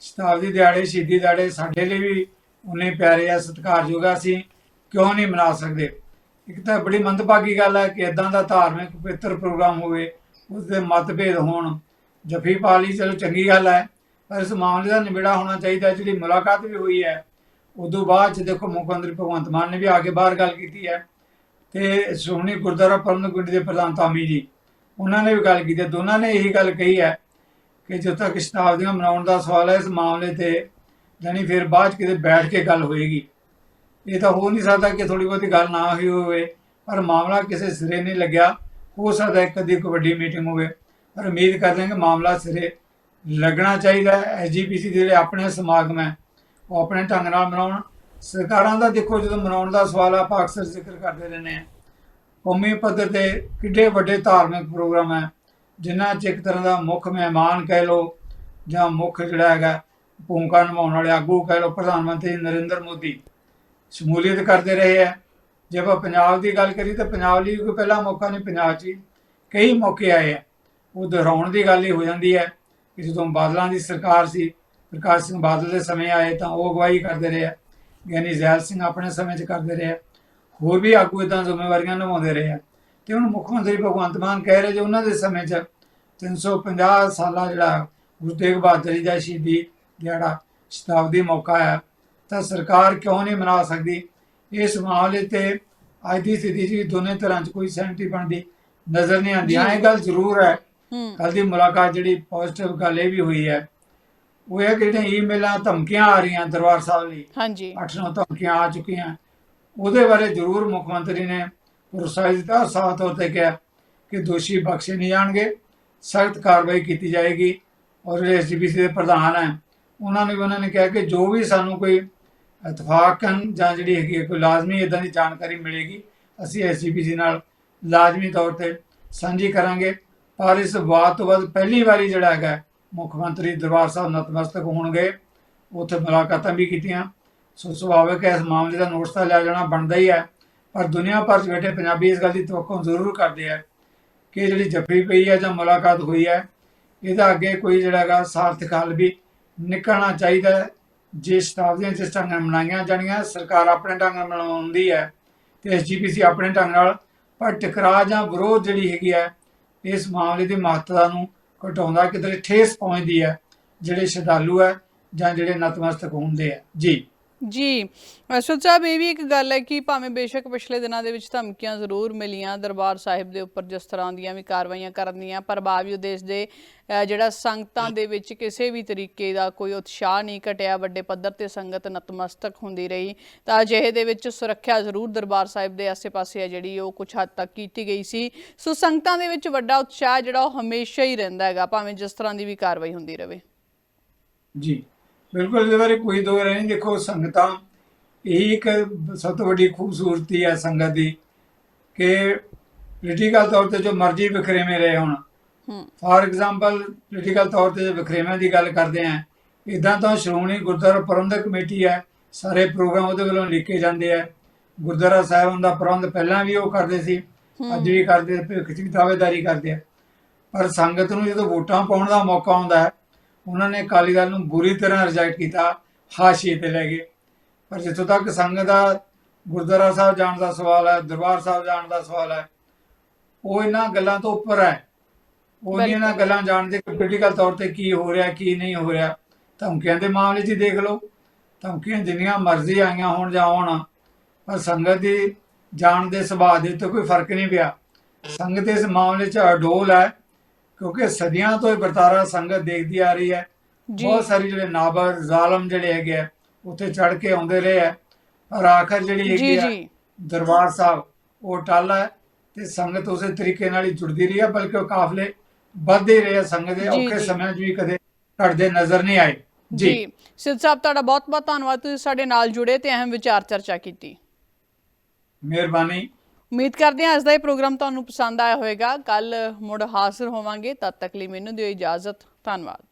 ਸ਼ਤਾਬਦੀ ਦਿਹਾੜੇ, ਸ਼ਹੀਦੀ ਦਿਹਾੜੇ ਸਾਡੇ ਲਈ ਵੀ ਉਨੇ ਪਿਆਰੇ ਆ, ਸਤਿਕਾਰਯੋਗ ਆ, ਅਸੀਂ ਕਿਉਂ ਨਹੀਂ ਮਨਾ ਸਕਦੇ? ਇੱਕ ਤਾਂ ਬੜੀ ਮੰਦਭਾਗੀ ਗੱਲ ਹੈ ਕਿ ਇਦਾਂ ਦਾ ਧਾਰਮਿਕ ਪਵਿੱਤਰ ਪ੍ਰੋਗਰਾਮ ਹੋਵੇ ਉਸ ਦੇ ਮਤਭੇਦ ਹੋਣ। ਜਫੀ ਪਾ ਲਈ, ਚਲੋ ਚੰਗੀ ਗੱਲ ਹੈ, ਪਰ ਇਸ ਮਾਮਲੇ ਦਾ ਨਿਬੇੜਾ ਹੋਣਾ ਚਾਹੀਦਾ, ਜਿਹੜੀ ਮੁਲਾਕਾਤ ਵੀ ਹੋਈ ਹੈ, ਉਦੋਂ ਬਾਅਦ ਚ ਦੇਖੋ ਮੁੱਖ ਮੰਤਰੀ ਭਗਵੰਤ ਮਾਨ ਨੇ ਵੀ ਆ ਕੇ ਬਾਹਰ ਗੱਲ ਕੀਤੀ ਹੈ। ਤੇ ਸ਼੍ਰੋਮਣੀ ਗੁਰਦੁਆਰਾ ਪ੍ਰਬੰਧਕ ਕਮੇਟੀ ਦੇ ਪ੍ਰਧਾਨ ਤਾਮੀ ਜੀ, ਉਹਨਾਂ ਨੇ ਵੀ ਗੱਲ ਕੀਤੀ, ਦੋਨਾਂ ਨੇ ਇਹੀ ਗੱਲ ਕਹੀ ਹੈ ਕਿ ਜਦੋਂ ਤੱਕ ਸ਼ਤਾਬਦੀਆਂ ਮਨਾਉਣ ਦਾ ਸਵਾਲ ਹੈ, ਇਸ ਮਾਮਲੇ ਤੇ ਜਾਣੀ ਫਿਰ ਬਾਅਦ 'ਚ ਕਿਤੇ ਬੈਠ ਕੇ ਗੱਲ ਹੋਏਗੀ। ਇਹ ਤਾਂ ਹੋ ਨਹੀਂ ਸਕਦਾ ਕਿ ਥੋੜੀ ਬਹੁਤੀ ਗੱਲ ਨਾ ਹੋਈ ਹੋਵੇ, ਪਰ ਮਾਮਲਾ ਕਿਸੇ ਸਿਰੇ ਨਹੀਂ ਲੱਗਿਆ। ਹੋ ਸਕਦਾ ਇੱਕ ਅੱਧੀ ਕੋਈ ਵੱਡੀ ਮੀਟਿੰਗ ਹੋਵੇ, ਪਰ ਉਮੀਦ ਕਰਦੇ ਹਾਂ ਕਿ ਮਾਮਲਾ ਸਿਰੇ ਲੱਗਣਾ ਚਾਹੀਦਾ ਹੈ। ਐਸਜੀਪੀਸੀ ਦੇ ਜਿਹੜੇ ਆਪਣੇ ਸਮਾਗਮ ਹੈ, ਉਹ ਆਪਣੇ ਢੰਗ ਨਾਲ ਮਨਾਉਣ। ਸਰਕਾਰਾਂ ਦਾ ਦੇਖੋ ਜਦੋਂ ਮਨਾਉਣ ਦਾ ਸਵਾਲ ਆ, ਆਪਾਂ ਅਕਸਰ ਜ਼ਿਕਰ ਕਰਦੇ ਰਹਿੰਦੇ ਹਾਂ। ਕੌਮੀ ਪੱਧਰ ਤੇ ਕਿੱਡੇ ਵੱਡੇ ਧਾਰਮਿਕ ਪ੍ਰੋਗਰਾਮ ਹੈ, ਜਿਨ੍ਹਾਂ 'ਚ ਇੱਕ ਤਰ੍ਹਾਂ ਦਾ ਮੁੱਖ ਮਹਿਮਾਨ ਕਹਿ ਲਓ ਜਾਂ ਮੁੱਖ ਜਿਹੜਾ ਹੈਗਾ, ਭੂਮਿਕਾ ਨਿਭਾਉਣ ਵਾਲੇ ਆਗੂ ਕਹਿ ਲਓ, ਪ੍ਰਧਾਨ ਮੰਤਰੀ ਨਰਿੰਦਰ ਮੋਦੀ ਸ਼ਮੂਲੀਅਤ ਕਰਦੇ ਰਹੇ ਹੈ। ਜੇ ਆਪਾਂ ਪੰਜਾਬ ਦੀ ਗੱਲ ਕਰੀ ਤਾਂ ਪੰਜਾਬ ਲਈ ਕੋਈ ਪਹਿਲਾ ਮੌਕਾ ਨਹੀਂ, ਪੰਜਾਬ 'ਚ ਹੀ। ਕਈ ਮੌਕੇ ਆਏ ਆ ਉਹ ਦੁਹਰਾਉਣ ਦੀ ਗੱਲ ਹੀ ਹੋ ਜਾਂਦੀ ਹੈ ਕਿ ਜਦੋਂ ਬਾਦਲਾਂ ਦੀ ਸਰਕਾਰ ਸੀ, ਪ੍ਰਕਾਸ਼ ਸਿੰਘ ਬਾਦਲ ਦੇ ਸਮੇਂ ਆਏ ਤਾਂ ਉਹ ਅਗਵਾਈ ਕਰਦੇ ਰਹੇ ਆ ਗਿਆਨੀ ਜ਼ੈਲ ਸਿੰਘ ਆਪਣੇ ਸਮੇਂ 'ਚ ਕਰਦੇ ਰਹੇ ਹੋਰ ਵੀ ਆਗੂ ਇਦਾਂ ਜ਼ਿੰਮੇਵਾਰੀਆਂ ਨਿਭਾਉਂਦੇ ਰਹੇ ਆ। ਤੇ ਹੁਣ ਮੁੱਖ ਮੰਤਰੀ ਭਗਵੰਤ ਮਾਨ ਕਹਿ ਰਹੇ ਜੇ ਉਹਨਾਂ ਦੇ ਸਮੇਂ 'ਚ 350 ਸਾਲਾ ਜਿਹੜਾ ਗੁਰੂ ਤੇਗ ਬਹਾਦਰ ਜੀ ਦਾ ਸ਼ਹੀਦੀ ਜਿਹੜਾ ਸ਼ਤਾਬਦੀ ਮੌਕਾ ਹੈ ਤਾਂ ਸਰਕਾਰ ਕਿਉਂ ਨਹੀਂ ਮਨਾ ਸਕਦੀ? ਇਸ ਮਾਮਲੇ ਤੇ ਅੱਜ ਦੀ ਸਥਿਤੀ ਵੀ ਦੋਨੇ ਤਰ੍ਹਾਂ 'ਚ ਕੋਈ ਸਹਿਮਤੀ ਬਣਦੀ ਨਜ਼ਰ ਨਹੀਂ ਆਉਂਦੀ। ਇਹ ਗੱਲ ਜ਼ਰੂਰ ਹੈ। ਹੂੰ। ਕੱਲ ਦੀ ਮੁਲਾਕਾਤ ਜਿਹੜੀ ਪੋਜ਼ਿਟਿਵ ਗੱਲ ਇਹ ਵੀ ਹੋਈ ਹੈ ਉਹ ਇਹ ਜਿਹੜੀਆਂ ਈਮੇਲਾਂ ਧਮਕੀਆਂ ਆ ਰਹੀਆਂ ਦਰਬਾਰ ਸਾਹਿਬ ਲਈ ਹਾਂਜੀ। ਅੱਠ ਨੌ ਧਮਕੀਆਂ ਆ ਚੁੱਕੀਆਂ। ਉਹਦੇ ਬਾਰੇ ਜ਼ਰੂਰ ਮੁੱਖ ਮੰਤਰੀ ਨੇ ਭਰੋਸਾ ਦਿੱਤਾ ਸਾਫ਼ ਤੌਰ ਤੇ ਕਿਹਾ ਕਿ ਦੋਸ਼ੀ ਬਖਸ਼ੇ ਨਹੀਂ ਜਾਣਗੇ ਸਖਤ ਕਾਰਵਾਈ ਕੀਤੀ ਜਾਏਗੀ ਔਰ ਜਿਹੜੇ ਐਸਜੀਪੀਸੀ ਦੇ ਪ੍ਰਧਾਨ ਹੈ ਉਹਨਾਂ ਨੇ ਵੀ ਉਹਨਾਂ ਨੇ ਕਿਹਾ ਕਿ ਜੋ ਵੀ ਸਾਨੂੰ ਕੋਈ ਇਤਫਾਕਨ ਜਾਂ ਜਿਹੜੀ ਹੈਗੀ ਕੋਈ ਲਾਜ਼ਮੀ ਇਦਾਂ ਦੀ ਜਾਣਕਾਰੀ ਮਿਲੇਗੀ ਅਸੀਂ ਐਸਜੀਪੀਸੀ ਨਾਲ ਲਾਜ਼ਮੀ ਤੌਰ ਤੇ ਸਾਂਝੀ ਕਰਾਂਗੇ। ਪਰ ਇਸ ਬਾਤ ਤੋਂ ਬਾਅਦ ਪਹਿਲੀ ਵਾਰੀ ਜਿਹੜਾ ਹੈਗਾ ਮੁੱਖ ਮੰਤਰੀ ਦਰਬਾਰ ਸਾਹਿਬ ਨਤਮਸਤਕ ਹੋਣਗੇ। ਉੱਥੇ ਮੁਲਾਕਾਤਾਂ ਵੀ ਕੀਤੀਆਂ। ਸੋ ਸੁਭਾਵਿਕ ਹੈ, ਇਸ ਮਾਮਲੇ ਦਾ ਨੋਟਿਸ ਤਾਂ ਲਿਆ ਜਾਣਾ ਬਣਦਾ ਹੀ ਹੈ। ਪਰ ਦੁਨੀਆ ਭਰ 'ਚ ਬੈਠੇ ਪੰਜਾਬੀ ਇਸ ਗੱਲ ਦੀ ਤਵੱਕੋ ਜ਼ਰੂਰ ਕਰਦੇ ਆ ਕਿ ਜਿਹੜੀ ਜੱਫੀ ਪਈ ਹੈ ਜਾਂ ਮੁਲਾਕਾਤ ਹੋਈ ਹੈ, ਇਹਦਾ ਅੱਗੇ ਕੋਈ ਜਿਹੜਾ ਹੈਗਾ ਸਾਰਥਕ ਹੱਲ ਵੀ ਨਿਕਲਣਾ ਚਾਹੀਦਾ ਜੇ ਸ਼ਤਾਬਦੀਆਂ ਜਿਸ ਢੰਗ ਨਾਲ ਮਨਾਈਆਂ ਜਾਣੀਆਂ, ਸਰਕਾਰ ਆਪਣੇ ਢੰਗ ਨਾਲ ਮਨਾਉਂਦੀ ਹੈ ਤੇ ਐਸਜੀਪੀਸੀ ਆਪਣੇ ਢੰਗ ਨਾਲ, ਪਰ ਟਕਰਾਅ ਜਾਂ ਵਿਰੋਧ ਜਿਹੜੀ ਹੈਗੀ ਹੈ, ਇਸ ਮਾਮਲੇ ਦੀ ਮਹੱਤਤਾ ਨੂੰ ਘਟਾਉਂਦਾ ਕਿਤੇ ਠੇਸ ਪਹੁੰਚਦੀ ਹੈ ਜਿਹੜੇ ਸ਼ਰਧਾਲੂ ਹੈ ਜਾਂ ਜਿਹੜੇ ਨਤਮਸਤਕ ਹੁੰਦੇ ਆ ਜੀ। ਜੀ ਅਸ਼ਵਤ ਸਾਹਿਬ, ਇਹ ਵੀ ਇੱਕ ਗੱਲ ਹੈ ਕਿ ਭਾਵੇਂ ਬੇਸ਼ੱਕ ਪਿਛਲੇ ਦਿਨਾਂ ਦੇ ਵਿੱਚ ਧਮਕੀਆਂ ਜ਼ਰੂਰ ਮਿਲੀਆਂ ਦਰਬਾਰ ਸਾਹਿਬ ਦੇ ਉੱਪਰ ਜਿਸ ਤਰ੍ਹਾਂ ਦੀਆਂ ਵੀ ਕਾਰਵਾਈਆਂ ਕਰਨ ਦੀਆਂ ਪਰ ਬਾਵਜੂਦ ਦੇਸ਼ ਦੇ ਜਿਹੜਾ ਸੰਗਤਾਂ ਦੇ ਵਿੱਚ ਕਿਸੇ ਵੀ ਤਰੀਕੇ ਦਾ ਕੋਈ ਉਤਸ਼ਾਹ ਨਹੀਂ ਘਟਿਆ, ਵੱਡੇ ਪੱਧਰ ਤੇ ਸੰਗਤ ਨਤਮਸਤਕ ਹੁੰਦੀ ਰਹੀ, ਤਾਂ ਅਜਿਹੇ ਦੇ ਵਿੱਚ ਸੁਰੱਖਿਆ ਜ਼ਰੂਰ ਦਰਬਾਰ ਸਾਹਿਬ ਦੇ ਆਸੇ-ਪਾਸੇ ਹੈ ਜਿਹੜੀ ਉਹ ਕੁਝ ਹੱਦ ਤੱਕ ਕੀਤੀ ਗਈ ਸੀ। ਸੋ ਸੰਗਤਾਂ ਦੇ ਵਿੱਚ ਵੱਡਾ ਉਤਸ਼ਾਹ ਜਿਹੜਾ ਉਹ ਹਮੇਸ਼ਾ ਹੀ ਰਹਿੰਦਾ ਹੈਗਾ, ਭਾਵੇਂ ਜਿਸ ਤਰ੍ਹਾਂ ਦੀ ਵੀ ਕਾਰਵਾਈ ਹੁੰਦੀ ਰਹੇ। ਜੀ। ਬਿਲਕੁਲ ਇਹਦੇ ਬਾਰੇ ਕੋਈ ਦੋ ਰਾਏ ਨਹੀਂ। ਦੇਖੋ ਸੰਗਤਾਂ ਇਹੀ ਇੱਕ ਸਭ ਤੋਂ ਵੱਡੀ ਖੂਬਸੂਰਤੀ ਹੈ ਸੰਗਤ ਦੀ ਕਿ ਪੋਲੀਟੀਕਲ ਤੌਰ ਤੇ ਜੋ ਮਰਜ਼ੀ ਵਿਖਰੇਵੇਂ ਰਹੇ ਹੁਣ। ਫਾਰ ਐਗਜ਼ਾਮਪਲ ਪੋਲੀਟੀਕਲ ਤੌਰ ਤੇ ਜੇ ਵਿਖਰੇਵਿਆਂ ਦੀ ਗੱਲ ਕਰਦੇ ਆਂ ਇਦਾਂ ਤਾਂ ਸ਼੍ਰੋਮਣੀ ਗੁਰਦੁਆਰਾ ਪ੍ਰਬੰਧਕ ਕਮੇਟੀ ਹੈ ਸਾਰੇ ਪ੍ਰੋਗਰਾਮ ਉਹਦੇ ਵੱਲੋਂ ਲਿਖੇ ਜਾਂਦੇ ਆ। ਗੁਰਦੁਆਰਾ ਸਾਹਿਬ ਦਾ ਪ੍ਰਬੰਧ ਪਹਿਲਾਂ ਵੀ ਉਹ ਕਰਦੇ ਸੀ ਅੱਜ ਵੀ ਕਰਦੇ 'ਚ ਵੀ ਦਾਅਵੇਦਾਰੀ ਕਰਦੇ ਆ। ਪਰ ਸੰਗਤ ਨੂੰ ਜਦੋਂ ਵੋਟਾਂ ਪਾਉਣ ਦਾ ਮੌਕਾ ਆਉਂਦਾ ਹੈ ਉਹਨਾਂ ਨੇ ਅਕਾਲੀ ਦਲ ਨੂੰ ਬੁਰੀ ਤਰ੍ਹਾਂ ਰਿਜੈਕਟ ਕੀਤਾ ਹਾਸ਼ੀਏ ਤੇ ਲੈ ਗਏ। ਪਰ ਜਿੱਥੋਂ ਤੱਕ ਸੰਗਤ ਦਾ ਗੁਰਦੁਆਰਾ ਸਾਹਿਬ ਜਾਣ ਦਾ ਸਵਾਲ ਹੈ ਦਰਬਾਰ ਸਾਹਿਬ ਜਾਣ ਦਾ ਸਵਾਲ ਹੈ ਉਹ ਇਹਨਾਂ ਗੱਲਾਂ ਤੋਂ ਉੱਪਰ ਹੈ। ਉਹ ਨਹੀਂ ਇਹਨਾਂ ਗੱਲਾਂ ਜਾਣਦੇ ਕਿ ਪੋਲੀਟੀਕਲ ਤੌਰ ਤੇ ਕੀ ਹੋ ਰਿਹਾ ਕੀ ਨਹੀਂ ਹੋ ਰਿਹਾ ਧਮਕੀਆਂ ਦੇ ਮਾਮਲੇ 'ਚ ਦੇਖ ਲਓ। ਧਮਕੀਆਂ ਜਿੰਨੀਆਂ ਮਰਜ਼ੀ ਆਈਆਂ ਹੋਣ ਜਾਂ ਆਉਣ ਪਰ ਸੰਗਤ ਦੀ ਜਾਣ ਦੇ ਸੁਭਾਅ ਦੇ ਉੱਤੇ ਕੋਈ ਫ਼ਰਕ ਨਹੀਂ ਪਿਆ। ਸੰਗਤ ਇਸ ਮਾਮਲੇ 'ਚ ਅਡੋਲ ਹੈ। ਕਿਉਂਕਿ ਸਦੀਆਂ ਤੋਂ ਇਹ ਵਰਤਾਰਾ ਸੰਗਤ ਦੇਖਦੀ ਆ ਰਹੀ ਹੈ। ਬਹੁਤ ਸਾਰੀ ਜਿਹੜੇ ਨਾਬਰ ਜ਼ਾਲਮ ਜਿਹੜੇ ਹੈਗੇ ਆ ਉੱਥੇ ਚੜ ਕੇ ਆਉਂਦੇ ਰਹੇ ਆ। ਪਰ ਆਖਰ ਜਿਹੜੀ ਹੈਗੀ ਆ ਜੀ। ਦਰਬਾਰ ਸਾਹਿਬ ਉਹ ਟਾਲਾ ਤੇ ਸੰਗਤ ਉਸੇ ਤਰੀਕੇ ਨਾਲ ਹੀ ਜੁੜਦੀ ਰਹੀ ਹੈ ਬਲਕਿ ਉਹ ਕਾਫਲੇ ਵੱਧਦੇ ਰਹੇ ਆ ਸੰਗਤ ਦੇ ਔਖੇ ਜੀ। ਸਮਿਆਂ 'ਚ ਵੀ ਕਦੇ ਘਟਦੇ ਨਜ਼ਰ ਨਹੀਂ ਆਏ। ਜੀ। ਸਿੱਧ ਸਾਹਿਬ ਤੁਹਾਡਾ ਬਹੁਤ ਬਹੁਤ ਧੰਨਵਾਦ ਤੁਸੀਂ ਸਾਡੇ ਨਾਲ ਜੁੜੇ ਤੇ ਅਹਿਮ ਵਿਚਾਰ ਚਰਚਾ ਕੀਤੀ। ਮਿਹਰਬਾਨੀ। ਉਮੀਦ ਕਰਦੇ ਹਾਂ ਅੱਜ ਦਾ ਇਹ ਪ੍ਰੋਗਰਾਮ ਤੁਹਾਨੂੰ ਪਸੰਦ ਆਇਆ ਹੋਵੇਗਾ। ਕੱਲ ਮੁੜ ਹਾਜ਼ਰ ਹੋਵਾਂਗੇ। ਤਦ ਤੱਕ ਲਈ ਮੈਨੂੰ ਦਿਓ ਇਜਾਜ਼ਤ। ਧੰਨਵਾਦ।